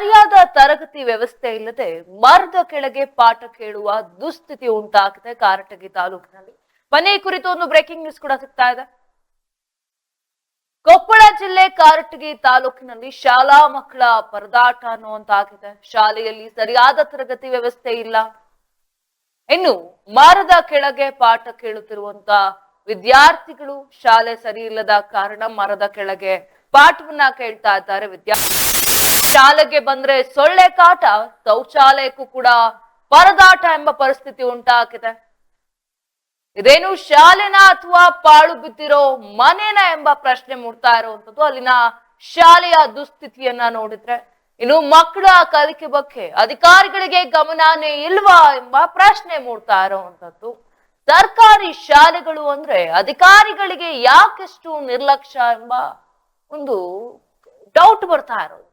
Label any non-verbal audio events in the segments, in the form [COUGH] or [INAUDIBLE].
ಸರಿಯಾದ ತರಗತಿ ವ್ಯವಸ್ಥೆ ಇಲ್ಲದೆ ಮರದ ಕೆಳಗೆ ಪಾಠ ಕೇಳುವ ದುಸ್ಥಿತಿ ಉಂಟಾಗಿದೆ ಕಾರಟಗಿ ತಾಲೂಕಿನಲ್ಲಿ. ಮನೆ ಕುರಿತು ಒಂದು ಬ್ರೇಕಿಂಗ್ ನ್ಯೂಸ್ ಕೂಡ ಸಿಗ್ತಾ ಇದೆ. ಕೊಪ್ಪಳ ಜಿಲ್ಲೆ ಕಾರಟಗಿ ತಾಲೂಕಿನಲ್ಲಿ ಶಾಲಾ ಮಕ್ಕಳ ಪರದಾಟ ಅನ್ನುವಂತಾಗಿದೆ. ಶಾಲೆಯಲ್ಲಿ ಸರಿಯಾದ ತರಗತಿ ವ್ಯವಸ್ಥೆ ಇಲ್ಲ. ಇನ್ನು ಮರದ ಕೆಳಗೆ ಪಾಠ ಕೇಳುತ್ತಿರುವಂತ ವಿದ್ಯಾರ್ಥಿಗಳು ಶಾಲೆ ಸರಿ ಇಲ್ಲದ ಕಾರಣ ಮರದ ಕೆಳಗೆ ಪಾಠವನ್ನ ಕೇಳ್ತಾ ಇದ್ದಾರೆ ವಿದ್ಯಾರ್ಥಿ ಶಾಲೆಗೆ ಬಂದ್ರೆ ಸೊಳ್ಳೆ ಕಾಟ, ಶೌಚಾಲಯಕ್ಕೂ ಕೂಡ ಪರದಾಟ ಎಂಬ ಪರಿಸ್ಥಿತಿ ಉಂಟಾಗಿದೆ. ಇದೇನು ಶಾಲೆನ ಅಥವಾ ಪಾಳು ಬಿದ್ದಿರೋ ಮನೇನ ಎಂಬ ಪ್ರಶ್ನೆ ಮೂಡ್ತಾ ಇರುವಂತದ್ದು ಅಲ್ಲಿನ ಶಾಲೆಯ ದುಸ್ಥಿತಿಯನ್ನ ನೋಡಿದ್ರೆ ಇನ್ನು ಮಕ್ಕಳ ಕಲಿಕೆ ಬಗ್ಗೆ ಅಧಿಕಾರಿಗಳಿಗೆ ಗಮನನೇ ಇಲ್ವಾ ಎಂಬ ಪ್ರಶ್ನೆ ಮೂಡ್ತಾ ಇರುವಂತದ್ದು ಸರ್ಕಾರಿ ಶಾಲೆಗಳು ಅಂದ್ರೆ ಅಧಿಕಾರಿಗಳಿಗೆ ಯಾಕೆಷ್ಟು ನಿರ್ಲಕ್ಷ್ಯ ಎಂಬ ಒಂದು ಡೌಟ್ ಬರ್ತಾ ಇರೋದು.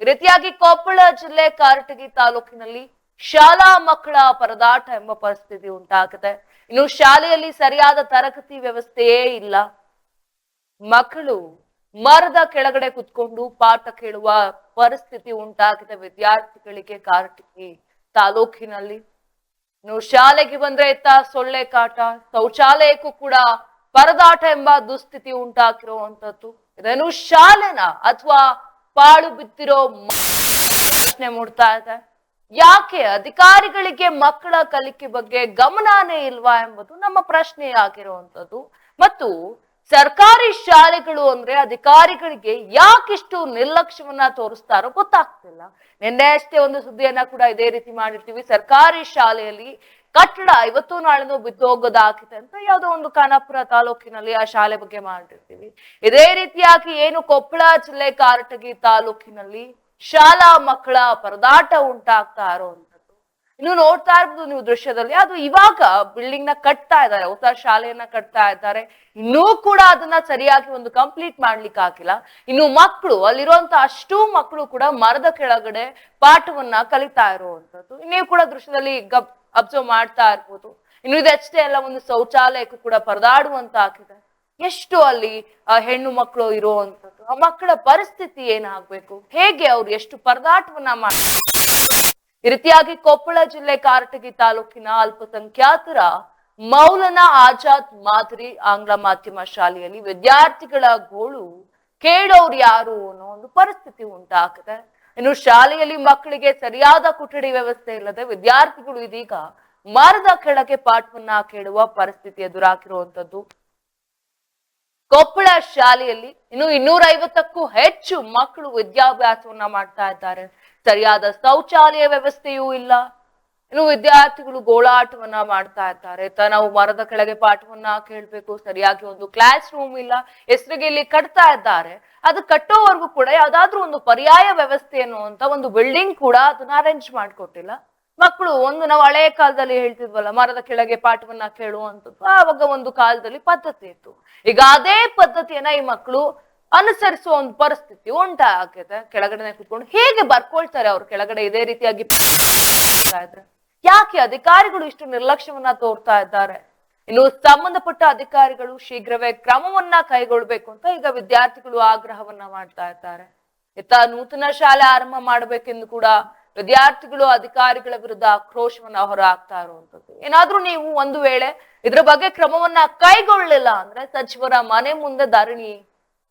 ಈ ರೀತಿಯಾಗಿ ಕೊಪ್ಪಳ ಜಿಲ್ಲೆ ಕಾರಟಗಿ ತಾಲೂಕಿನಲ್ಲಿ ಶಾಲಾ ಮಕ್ಕಳ ಪರದಾಟ ಎಂಬ ಪರಿಸ್ಥಿತಿ ಉಂಟಾಗಿದೆ. ಇನ್ನು ಶಾಲೆಯಲ್ಲಿ ಸರಿಯಾದ ತರಗತಿ ವ್ಯವಸ್ಥೆಯೇ ಇಲ್ಲ. ಮಕ್ಕಳು ಮರದ ಕೆಳಗಡೆ ಕುತ್ಕೊಂಡು ಪಾಠ ಕೇಳುವ ಪರಿಸ್ಥಿತಿ ಉಂಟಾಗಿದೆ ವಿದ್ಯಾರ್ಥಿಗಳಿಗೆ ಕಾರಟಗಿ ತಾಲೂಕಿನಲ್ಲಿ. ಇನ್ನು ಶಾಲೆಗೆ ಬಂದ್ರೆ ಇತ್ತ ಸೊಳ್ಳೆ ಕಾಟ, ಶೌಚಾಲಯಕ್ಕೂ ಕೂಡ ಪರದಾಟ ಎಂಬ ದುಸ್ಥಿತಿ ಉಂಟಾಗಿರುವಂತದ್ದು. ಇದನ್ನು ಶಾಲೆನ ಅಥವಾ ಪಾಳು ಬಿತ್ತಿರೋ ಪ್ರಶ್ನೆ ಮೂಡ್ತಾ ಇದೆ. ಯಾಕೆ ಅಧಿಕಾರಿಗಳಿಗೆ ಮಕ್ಕಳ ಕಲಿಕೆ ಬಗ್ಗೆ ಗಮನನೇ ಇಲ್ವಾ ಎಂಬುದು ನಮ್ಮ ಪ್ರಶ್ನೆ ಆಗಿರುವಂಥದ್ದು. ಮತ್ತು ಸರ್ಕಾರಿ ಶಾಲೆಗಳು ಅಂದ್ರೆ ಅಧಿಕಾರಿಗಳಿಗೆ ಯಾಕಿಷ್ಟು ನಿರ್ಲಕ್ಷ್ಯವನ್ನ ತೋರಿಸ್ತಾರೋ ಗೊತ್ತಾಗ್ತಿಲ್ಲ. ನಿನ್ನೆ ಅಷ್ಟೇ ಒಂದು ಸುದ್ದಿಯನ್ನ ಕೂಡ ಇದೇ ರೀತಿ ಮಾಡಿರ್ತೀವಿ. ಸರ್ಕಾರಿ ಶಾಲೆಯಲ್ಲಿ ಕಟ್ಟಡ ಇವತ್ತು ನಾಳೆನೂ ಬಿದ್ದೋಗೋದಾಗಿದೆ ಅಂತ ಯಾವುದೋ ಒಂದು ಖಾನಾಪುರ ತಾಲೂಕಿನಲ್ಲಿ ಆ ಶಾಲೆ ಬಗ್ಗೆ ಮಾಡಿರ್ತೀವಿ. ಇದೇ ರೀತಿಯಾಗಿ ಏನು ಕೊಪ್ಪಳ ಜಿಲ್ಲೆ ಕಾರಟಗಿ ತಾಲೂಕಿನಲ್ಲಿ ಶಾಲಾ ಮಕ್ಕಳ ಪರದಾಟ ಉಂಟಾಗ್ತಾ ಇರುವಂತದ್ದು ಇನ್ನು ನೋಡ್ತಾ ಇರ್ಬೋದು ನೀವು ದೃಶ್ಯದಲ್ಲಿ, ಅದು ಇವಾಗ ಬಿಲ್ಡಿಂಗ್ನ ಕಟ್ತಾ ಇದ್ದಾರೆ, ಹೊಸ ಶಾಲೆಯನ್ನ ಕಟ್ತಾ ಇದ್ದಾರೆ. ಇನ್ನೂ ಕೂಡ ಅದನ್ನ ಸರಿಯಾಗಿ ಒಂದು ಕಂಪ್ಲೀಟ್ ಮಾಡ್ಲಿಕ್ಕೆ ಆಗಿಲ್ಲ. ಇನ್ನು ಮಕ್ಕಳು ಅಲ್ಲಿರುವಂತ ಅಷ್ಟು ಮಕ್ಕಳು ಕೂಡ ಮರದ ಕೆಳಗಡೆ ಪಾಠವನ್ನ ಕಲಿತಾ ಇರುವಂತದ್ದು ನೀವು ಕೂಡ ದೃಶ್ಯದಲ್ಲಿ ಅಬ್ಸರ್ವ್ ಮಾಡ್ತಾ ಇರ್ಬೋದು. ಇನ್ನು ಇದಷ್ಟೇ ಎಲ್ಲ ಒಂದು ಶೌಚಾಲಯಕ್ಕೂ ಕೂಡ ಪರದಾಡುವಂತ ಆಗಿದೆ ಎಷ್ಟು ಅಲ್ಲಿ ಹೆಣ್ಣು ಮಕ್ಕಳು ಇರುವಂತದ್ದು ಆ ಮಕ್ಕಳ ಪರಿಸ್ಥಿತಿ ಏನಾಗ್ಬೇಕು? ಹೇಗೆ ಅವ್ರು ಎಷ್ಟು ಪರದಾಟವನ್ನ ಮಾಡ್ತಾರೆ ಈ ರೀತಿಯಾಗಿ ಕೊಪ್ಪಳ ಜಿಲ್ಲೆ ಕಾರಟಗಿ ತಾಲೂಕಿನ ಅಲ್ಪಸಂಖ್ಯಾತರ ಮೌಲನ ಆಜಾದ್ ಮಾದರಿ ಆಂಗ್ಲ ಮಾಧ್ಯಮ ಶಾಲೆಯಲ್ಲಿ ವಿದ್ಯಾರ್ಥಿಗಳ ಗೋಳು ಕೇಳೋರು ಯಾರು ಅನ್ನೋ ಒಂದು ಪರಿಸ್ಥಿತಿ ಉಂಟಾಗಿದೆ. ಇನ್ನು ಶಾಲೆಯಲ್ಲಿ ಮಕ್ಕಳಿಗೆ ಸರಿಯಾದ ಕೊಠಡಿ ವ್ಯವಸ್ಥೆ ಇಲ್ಲದೆ ವಿದ್ಯಾರ್ಥಿಗಳು ಇದೀಗ ಮರದ ಕೆಳಗೆ ಪಾಠವನ್ನ ಕೇಳುವ ಪರಿಸ್ಥಿತಿ ಎದುರಾಗಿರುವಂತದ್ದು ಕೊಪ್ಪಳ ಶಾಲೆಯಲ್ಲಿ ಇನ್ನು ಇನ್ನೂರ ಐವತ್ತಕ್ಕೂ ಹೆಚ್ಚು ಮಕ್ಕಳು ವಿದ್ಯಾಭ್ಯಾಸವನ್ನ ಮಾಡ್ತಾ ಇದ್ದಾರೆ. ಸರಿಯಾದ ಶೌಚಾಲಯ ವ್ಯವಸ್ಥೆಯೂ ಇಲ್ಲ. ಇನ್ನು ವಿದ್ಯಾರ್ಥಿಗಳು ಗೋಳಾಟವನ್ನ ಮಾಡ್ತಾ ಇದ್ದಾರೆ. ನಾವು ಮರದ ಕೆಳಗೆ ಪಾಠವನ್ನ ಕೇಳ್ಬೇಕು, ಸರಿಯಾಗಿ ಒಂದು ಕ್ಲಾಸ್ ರೂಮ್ ಇಲ್ಲ, ಹೆಸರಿಗೆ ಇಲ್ಲಿ ಕಟ್ತಾ ಇದ್ದಾರೆ. ಅದು ಕಟ್ಟೋವರೆಗೂ ಕೂಡ ಯಾವ್ದಾದ್ರು ಒಂದು ಪರ್ಯಾಯ ವ್ಯವಸ್ಥೆ ಅನ್ನುವಂತ ಒಂದು ಬಿಲ್ಡಿಂಗ್ ಕೂಡ ಅದನ್ನ ಅರೇಂಜ್ ಮಾಡ್ಕೊಟ್ಟಿಲ್ಲ. ಮಕ್ಕಳು ಒಂದು ನಾವು ಹಳೆ ಕಾಲದಲ್ಲಿ ಹೇಳ್ತಿದ್ವಲ್ಲ, ಮರದ ಕೆಳಗೆ ಪಾಠವನ್ನ ಕೇಳುವಂಥದ್ದು. ಆವಾಗ ಒಂದು ಕಾಲದಲ್ಲಿ ಪದ್ಧತಿ ಇತ್ತು. ಈಗ ಅದೇ ಪದ್ಧತಿಯನ್ನ ಈ ಮಕ್ಕಳು ಅನುಸರಿಸುವ ಒಂದು ಪರಿಸ್ಥಿತಿ ಉಂಟಾಗಿದೆ. ಕೆಳಗಡೆನೆ ಕುತ್ಕೊಂಡು ಹೇಗೆ ಬರ್ಕೊಳ್ತಾರೆ ಅವ್ರು? ಕೆಳಗಡೆ ಇದೇ ರೀತಿಯಾಗಿ ಇದ್ರೆ ಯಾಕೆ ಅಧಿಕಾರಿಗಳು ಇಷ್ಟು ನಿರ್ಲಕ್ಷ್ಯವನ್ನ ತೋರ್ತಾ ಇದ್ದಾರೆ? ಇನ್ನು ಸಂಬಂಧಪಟ್ಟ ಅಧಿಕಾರಿಗಳು ಶೀಘ್ರವೇ ಕ್ರಮವನ್ನ ಕೈಗೊಳ್ಬೇಕು ಅಂತ ಈಗ ವಿದ್ಯಾರ್ಥಿಗಳು ಆಗ್ರಹವನ್ನ ಮಾಡ್ತಾ ಇದ್ದಾರೆ. ಇತ್ತ ನೂತನ ಶಾಲೆ ಆರಂಭ ಮಾಡಬೇಕೆಂದು ಕೂಡ ವಿದ್ಯಾರ್ಥಿಗಳು ಅಧಿಕಾರಿಗಳ ವಿರುದ್ಧ ಆಕ್ರೋಶವನ್ನ ಹೊರ ಹಾಕ್ತಾ ಇರುವಂತದ್ದು ಏನಾದ್ರೂ ನೀವು ಒಂದು ವೇಳೆ ಇದ್ರ ಬಗ್ಗೆ ಕ್ರಮವನ್ನ ಕೈಗೊಳ್ಳಲಿಲ್ಲ ಅಂದ್ರೆ ಸಚಿವರ ಮನೆ ಮುಂದೆ ಧರಣಿ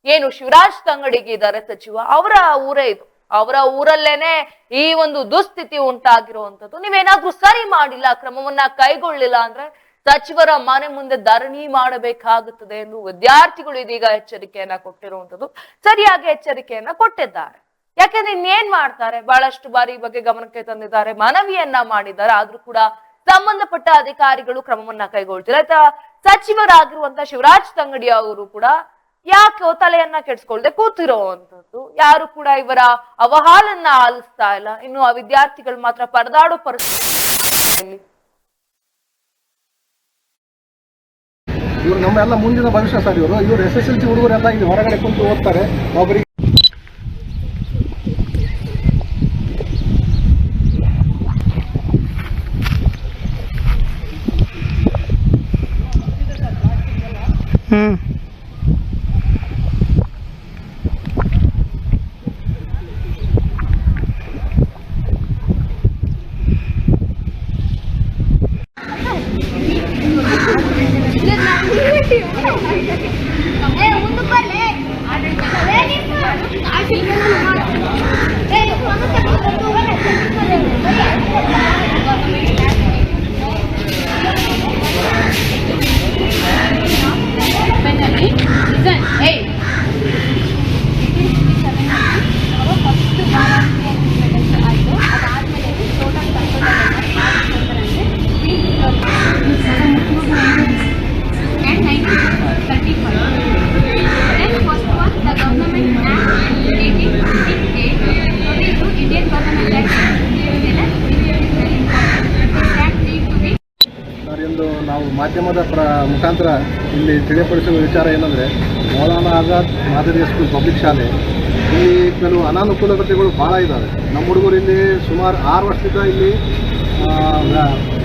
ಏನು ಶಿವರಾಜ್ ತಂಗಡಿಗೆ ಇದ್ದಾರೆ ಸಚಿವ, ಅವರ ಊರೇ ಇದು. ಅವರ ಊರಲ್ಲೇನೆ ಈ ಒಂದು ದುಸ್ಥಿತಿ ಉಂಟಾಗಿರುವಂತದ್ದು ನೀವೇನಾದ್ರೂ ಸರಿ ಮಾಡಿಲ್ಲ, ಕ್ರಮವನ್ನ ಕೈಗೊಳ್ಳಿಲ್ಲ ಅಂದ್ರೆ ಸಚಿವರ ಮನೆ ಮುಂದೆ ಧರಣಿ ಮಾಡಬೇಕಾಗುತ್ತದೆ ಎಂದು ವಿದ್ಯಾರ್ಥಿಗಳು ಇದೀಗ ಎಚ್ಚರಿಕೆಯನ್ನ ಕೊಟ್ಟಿರುವಂತದ್ದು ಸರಿಯಾಗಿ ಎಚ್ಚರಿಕೆಯನ್ನ ಕೊಟ್ಟಿದ್ದಾರೆ. ಯಾಕೆಂದ್ರೆ ಇನ್ನೇನ್ ಮಾಡ್ತಾರೆ? ಬಹಳಷ್ಟು ಬಾರಿ ಈ ಬಗ್ಗೆ ಗಮನಕ್ಕೆ ತಂದಿದ್ದಾರೆ. ಮನವಿಯನ್ನ ಮಾಡಿದ್ದಾರೆ. ಆದ್ರೂ ಕೂಡ ಸಂಬಂಧಪಟ್ಟ ಅಧಿಕಾರಿಗಳು ಕ್ರಮವನ್ನ ಕೈಗೊಳ್ತಿಲ್ಲ. ಆಯ್ತಾ? ಸಚಿವರಾಗಿರುವಂತ ಶಿವರಾಜ್ ತಂಗಡಿ ಅವರು ಕೂಡ ಯಾಕೆ ತಲೆಯನ್ನ ಕೆಡ್ಸ್ಕೊಳ್ದೆ ಕೂತಿರೋವಂಥದ್ದು ಯಾರು ಕೂಡ ಇವರ ಅವಹಾಲನ್ನ ಆಲಿಸ್ತಾ ಇಲ್ಲ. ಇನ್ನು ಆ ವಿದ್ಯಾರ್ಥಿಗಳು ಮಾತ್ರ ಪರದಾಡೋ ಪರಿಸ್ಥಿತಿ ಇವರು ನಮ್ಮೆಲ್ಲ ಮುಂದಿನ ಭವಿಷ್ಯ ಸರ್ ಇವರು. ಇವರು ಎಸ್ ಎಸ್ ಎಲ್ ಸಿ ಹುಡುಗರೆಲ್ಲ ಇಲ್ಲಿ ಹೊರಗಡೆ ಕುಂತು ಓದ್ತಾರೆ. ಒಬ್ಬರಿಗೆ ಮಾಧ್ಯಮದ ಪ್ರ ಮುಖಾಂತರ ಇಲ್ಲಿ ತಿಳಿಯಪಡಿಸುವ ವಿಚಾರ ಏನಂದರೆ, ಮೌಲಾನ ಆಜಾದ್ ಮಾದರಿ ಸ್ಕೂಲ್ ಪಬ್ಲಿಕ್ ಶಾಲೆ. ಇಲ್ಲಿ ಕೆಲವು ಅನಾನುಕೂಲತೆಗಳು ಭಾಳ ಇದ್ದಾವೆ ನಮ್ಮ ಹುಡುಗರು ಇಲ್ಲಿ ಸುಮಾರು ಆರು ವರ್ಷದಿಂದ ಇಲ್ಲಿ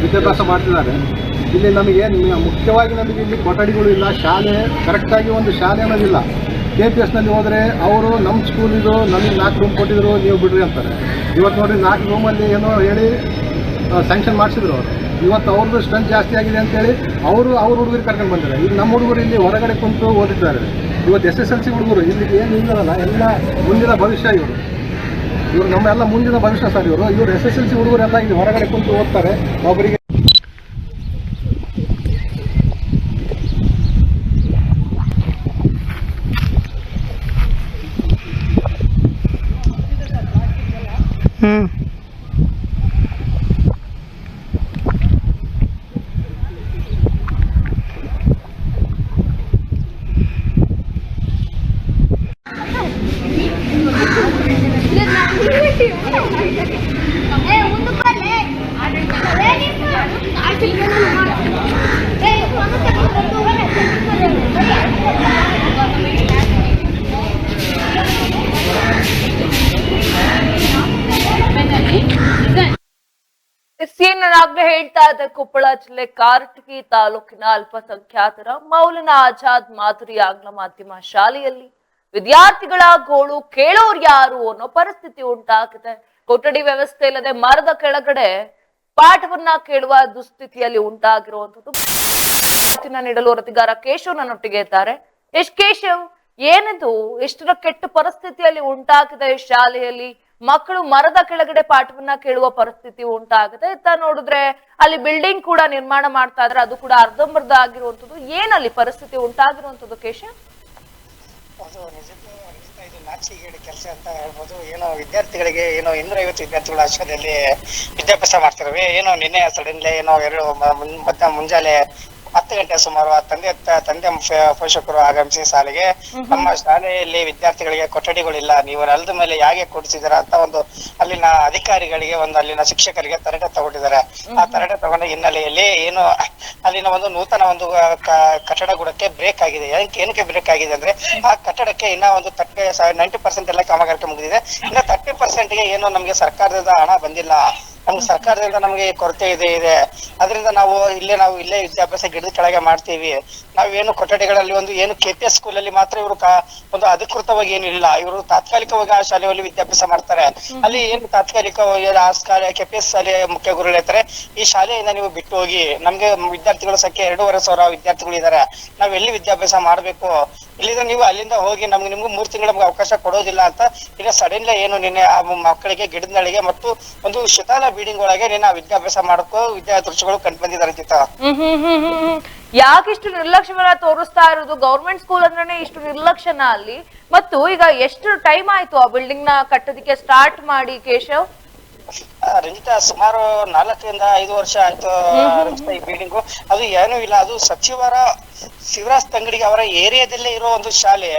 ವಿದ್ಯಾಭ್ಯಾಸ ಮಾಡ್ತಿದ್ದಾರೆ. ಇಲ್ಲಿ ನಮಗೆ ಮುಖ್ಯವಾಗಿ ನಮಗೆ ಇಲ್ಲಿ ಕೊಠಡಿಗಳು ಇಲ್ಲ, ಶಾಲೆ ಕರೆಕ್ಟಾಗಿ ಒಂದು ಶಾಲೆ ಅನ್ನೋದಿಲ್ಲ ಕೆ ಪಿ ಎಸ್ನಲ್ಲಿ ಹೋದರೆ ಅವರು ನಮ್ಮ ಸ್ಕೂಲಿದು ನಮಗೆ ನಾಲ್ಕು ರೂಮ್ ಕೊಟ್ಟಿದ್ರು, ನೀವು ಬಿಡ್ರಿ ಅಂತಾರೆ. ಇವತ್ತು ನೋಡಿರಿ ನಾಲ್ಕು ರೂಮಲ್ಲಿ ಏನೋ ಹೇಳಿ ಸ್ಯಾಂಕ್ಷನ್ ಮಾಡಿಸಿದ್ರು ಅವರು. ಇವತ್ತು ಅವ್ರದ್ದು ಸ್ಟ್ರೆಂತ್ ಜಾಸ್ತಿ ಆಗಿದೆ ಅಂತೇಳಿ ಅವರು ಅವ್ರ ಹುಡುಗರು ಕರ್ಕೊಂಡು ಬಂದಿದ್ದಾರೆ. ಈಗ ನಮ್ಮ ಹುಡುಗರು ಇಲ್ಲಿ ಹೊರಗಡೆ ಕುಂತು ಓದಿದ್ದಾರೆ. ಇವತ್ತು ಎಸ್ ಎಸ್ ಎಲ್ ಸಿ ಹುಡುಗರು, ಇಲ್ಲಿ ಏನು ಇಲ್ಲ ಎಲ್ಲ ಮುಂದಿನ ಭವಿಷ್ಯ ಇವರು. ಇವರು ನಮ್ಮೆಲ್ಲ ಮುಂದಿನ ಭವಿಷ್ಯ ಸರ್ ಇವರು. ಇವರು ಎಸ್ ಎಸ್ ಎಲ್ ಸಿ ಹುಡುಗರೆಲ್ಲ ಇಲ್ಲಿ ಹೊರಗಡೆ ಕುಂತು ಓದ್ತಾರೆ. ಒಬ್ಬರಿಗೆ ಹ್ಮ್ ನಾನಾಗ್ಲೇ ಹೇಳ್ತಾ ಇದ್ದೆ ಕೊಪ್ಪಳ ಜಿಲ್ಲೆ ಕಾರಟಗಿ ತಾಲೂಕಿನ ಅಲ್ಪಸಂಖ್ಯಾತರ ಮೌಲನ ಆಜಾದ್ ಮಾದರಿ ಆಂಗ್ಲ ಮಾಧ್ಯಮ ಶಾಲೆಯಲ್ಲಿ ವಿದ್ಯಾರ್ಥಿಗಳ ಗೋಳು ಕೇಳೋರು ಯಾರು ಅನ್ನೋ ಪರಿಸ್ಥಿತಿ ಉಂಟಾಗಿದೆ. ಕೊಠಡಿ ವ್ಯವಸ್ಥೆ ಇಲ್ಲದೆ ಮರದ ಕೆಳಗಡೆ ಪಾಠವನ್ನ ಕೇಳುವ ದುಸ್ಥಿತಿಯಲ್ಲಿ ಉಂಟಾಗಿರುವಂತದ್ದು ನೀಡಲು ವರದಿಗಾರ ಕೇಶವ್ ನನ್ನೊಟ್ಟಿಗೆ ಇದ್ದಾರೆ. ಎಷ್ಟ್ ಕೇಶವ್, ಏನಿದು? ಎಷ್ಟರ ಕೆಟ್ಟ ಪರಿಸ್ಥಿತಿಯಲ್ಲಿ ಉಂಟಾಗಿದೆ ಶಾಲೆಯಲ್ಲಿ? ಮಕ್ಕಳು ಮರದ ಕೆಳಗಡೆ ಪಾಠವನ್ನ ಕೇಳುವ ಪರಿಸ್ಥಿತಿ ಉಂಟಾಗುತ್ತೆ ಇತ್ತ ನೋಡಿದ್ರೆ ಅಲ್ಲಿ ಬಿಲ್ಡಿಂಗ್ ಕೂಡ ನಿರ್ಮಾಣ ಮಾಡ್ತಾ ಇದ್ರೆ ಅದು ಕೂಡ ಅರ್ಧಂಬರ್ಧ ಆಗಿರುವಂತದ್ದು ಏನಲ್ಲಿ ಪರಿಸ್ಥಿತಿ ಉಂಟಾಗಿರುವಂತದ್ದು ಕೇಶ? ಅದು ನಿಜಕ್ಕೂ ಇದು. ಕೆಲಸ ಅಂತ ಹೇಳ್ಬೋದು. ಏನೋ ವಿದ್ಯಾರ್ಥಿಗಳಿಗೆ ಏನೋ ಇನ್ನೂರ ಐವತ್ತು ವಿದ್ಯಾರ್ಥಿಗಳ ಆಶ್ರಯದಲ್ಲಿ ವಿದ್ಯಾಭ್ಯಾಸ ಮಾಡ್ತಿರವೆ. ಏನೋ ನಿನ್ನೆ ಸಡನ್ಲಿ ಏನೋ ಎರಡು ಮುಂಜಾನೆ ಹತ್ತು ಗಂಟೆ ಸುಮಾರು ಆ ತಂದೆ ತಂದೆ ಪೋಷಕರು ಆಗಮಿಸಿ ಶಾಲೆಗೆ. ನಮ್ಮ ಶಾಲೆಯಲ್ಲಿ ವಿದ್ಯಾರ್ಥಿಗಳಿಗೆ ಕೊಠಡಿಗಳಿಲ್ಲ. ನೀವು ನೆಲದ ಮೇಲೆ ಯಾಕೆ ಕೊಡಿಸಿದಾರ ಅಂತ ಒಂದು ಅಲ್ಲಿನ ಅಧಿಕಾರಿಗಳಿಗೆ ಒಂದು ಅಲ್ಲಿನ ಶಿಕ್ಷಕರಿಗೆ ತರಟೆ ತಗೊಂಡಿದ್ದಾರೆ. ಆ ತರಟೆ ತಗೊಂಡ ಹಿನ್ನೆಲೆಯಲ್ಲಿ ಏನು ಅಲ್ಲಿನ ಒಂದು ನೂತನ ಒಂದು ಕಟ್ಟಡ ಗುಡಕ್ಕೆ ಬ್ರೇಕ್ ಆಗಿದೆ. ಏನಕ್ಕೆ ಏನಕ್ಕೆ ಬ್ರೇಕ್ ಆಗಿದೆ ಅಂದ್ರೆ ಆ ಕಟ್ಟಡಕ್ಕೆ ಇನ್ನ ಒಂದು ತರ್ಟಿ ನೈಂಟಿ ಪರ್ಸೆಂಟ್ ಎಲ್ಲ ಕಾಮಗಾರಿಕೆ ಮುಗಿದಿದೆ. ಇನ್ನ ತರ್ಟಿ ಪರ್ಸೆಂಟ್ಗೆ ಏನು ನಮ್ಗೆ ಸರ್ಕಾರದಿಂದ ಹಣ ಬಂದಿಲ್ಲ. ನಮ್ಗೆ ಸರ್ಕಾರದಿಂದ ನಮ್ಗೆ ಕೊರತೆ ಇದೆ ಇದೆ. ಅದರಿಂದ ನಾವು ಇಲ್ಲೇ ನಾವು ಇಲ್ಲೇ ವಿದ್ಯಾಭ್ಯಾಸ ಗಿಡದ ಕೆಳಗೆ ಮಾಡ್ತೀವಿ. ನಾವೇನು ಕೊಠಡಿಗಳಲ್ಲಿ ಒಂದು ಏನು ಕೆ ಪಿ ಎಸ್ ಸ್ಕೂಲಲ್ಲಿ ಮಾತ್ರ ಇವರು ಒಂದು ಅಧಿಕೃತವಾಗಿ ಏನಿಲ್ಲ ಇಲ್ಲ. ಇವರು ತಾತ್ಕಾಲಿಕವಾಗಿ ಆ ಶಾಲೆಯಲ್ಲಿ ವಿದ್ಯಾಭ್ಯಾಸ ಮಾಡ್ತಾರೆ. ಅಲ್ಲಿ ಏನು ತಾತ್ಕಾಲಿಕವಾಗಿ ಆ ಶಾಲೆ ಕೆ ಪಿ ಎಸ್ ಶಾಲೆಯ ಮುಖ್ಯ ಗುರು ಹೇಳ್ತಾರೆ ಈ ಶಾಲೆಯಿಂದ ನೀವು ಬಿಟ್ಟು ಹೋಗಿ ನಮ್ಗೆ ವಿದ್ಯಾರ್ಥಿಗಳ ಸಂಖ್ಯೆ ಎರಡೂವರೆ ಸಾವಿರ ವಿದ್ಯಾರ್ಥಿಗಳು ಇದಾರೆ. ನಾವ್ ಎಲ್ಲಿ ವಿದ್ಯಾಭ್ಯಾಸ ಮಾಡ್ಬೇಕು? ಇಲ್ಲಿದ್ರೆ ನೀವು ಅಲ್ಲಿಂದ ಹೋಗಿ ನಮ್ಗೆ ನಿಮ್ಗೆ ಮೂರ್ ತಿಂಗಳ ನಮ್ಗೆ ಅವಕಾಶ ಕೊಡೋದಿಲ್ಲ ಅಂತ ಈಗ ಸಡನ್ಲಿ ಏನು ನಿನ್ನೆ ಆ ಮಕ್ಕಳಿಗೆ ಗಿಡದ ನಳಿಗೆ ಮತ್ತು ಒಂದು ಶತಾಲ ಬಿಲ್ಡಿಂಗ್ ಒಳಗೆ ನಿನ್ನ ವಿದ್ಯಾಭ್ಯಾಸ ಮಾಡಕ್ಕೋ ವಿದ್ಯಾರ್ಥಿಗಳು ಕಂಡು ಬಂದಿದ್ದಾರೆ ಅಂತ ಹ್ಮ್ ಹ್ಮ್ ಹ್ಮ್ ಹ್ಮ್ ಹ್ಮ್. ಯಾಕೆ ಇಷ್ಟು ನಿರ್ಲಕ್ಷ್ಯವನ್ನ ತೋರಿಸ್ತಾ ಇರೋದು ಗೌರ್ಮೆಂಟ್ ಸ್ಕೂಲ್ ಅಂದ್ರೆ ಇಷ್ಟು ನಿರ್ಲಕ್ಷ್ಯನ ಅಲ್ಲಿ ಮತ್ತು ಈಗ ಎಷ್ಟು ಟೈಮ್ ಆಯ್ತು ಆ ಬಿಲ್ಡಿಂಗ್ನ ಕಟ್ಟೋದಿಕ್ಕೆ ಸ್ಟಾರ್ಟ್ ಮಾಡಿ ಕೇಶವ್ ರಂಜಿತಾ ಸುಮಾರು ನಾಲ್ಕರಿಂದ ಐದು ವರ್ಷ ಆಯ್ತು ರಂಜಿತಾ ಈ ಬಿಲ್ಡಿಂಗ್ ಅದು ಏನು ಇಲ್ಲ ಅದು ಸಚಿವರ ಶಿವರಾಜ್ ತಂಗಡಿಗೆ ಅವರ ಏರಿಯಾದಲ್ಲೇ ಇರೋ ಒಂದು ಶಾಲೆ.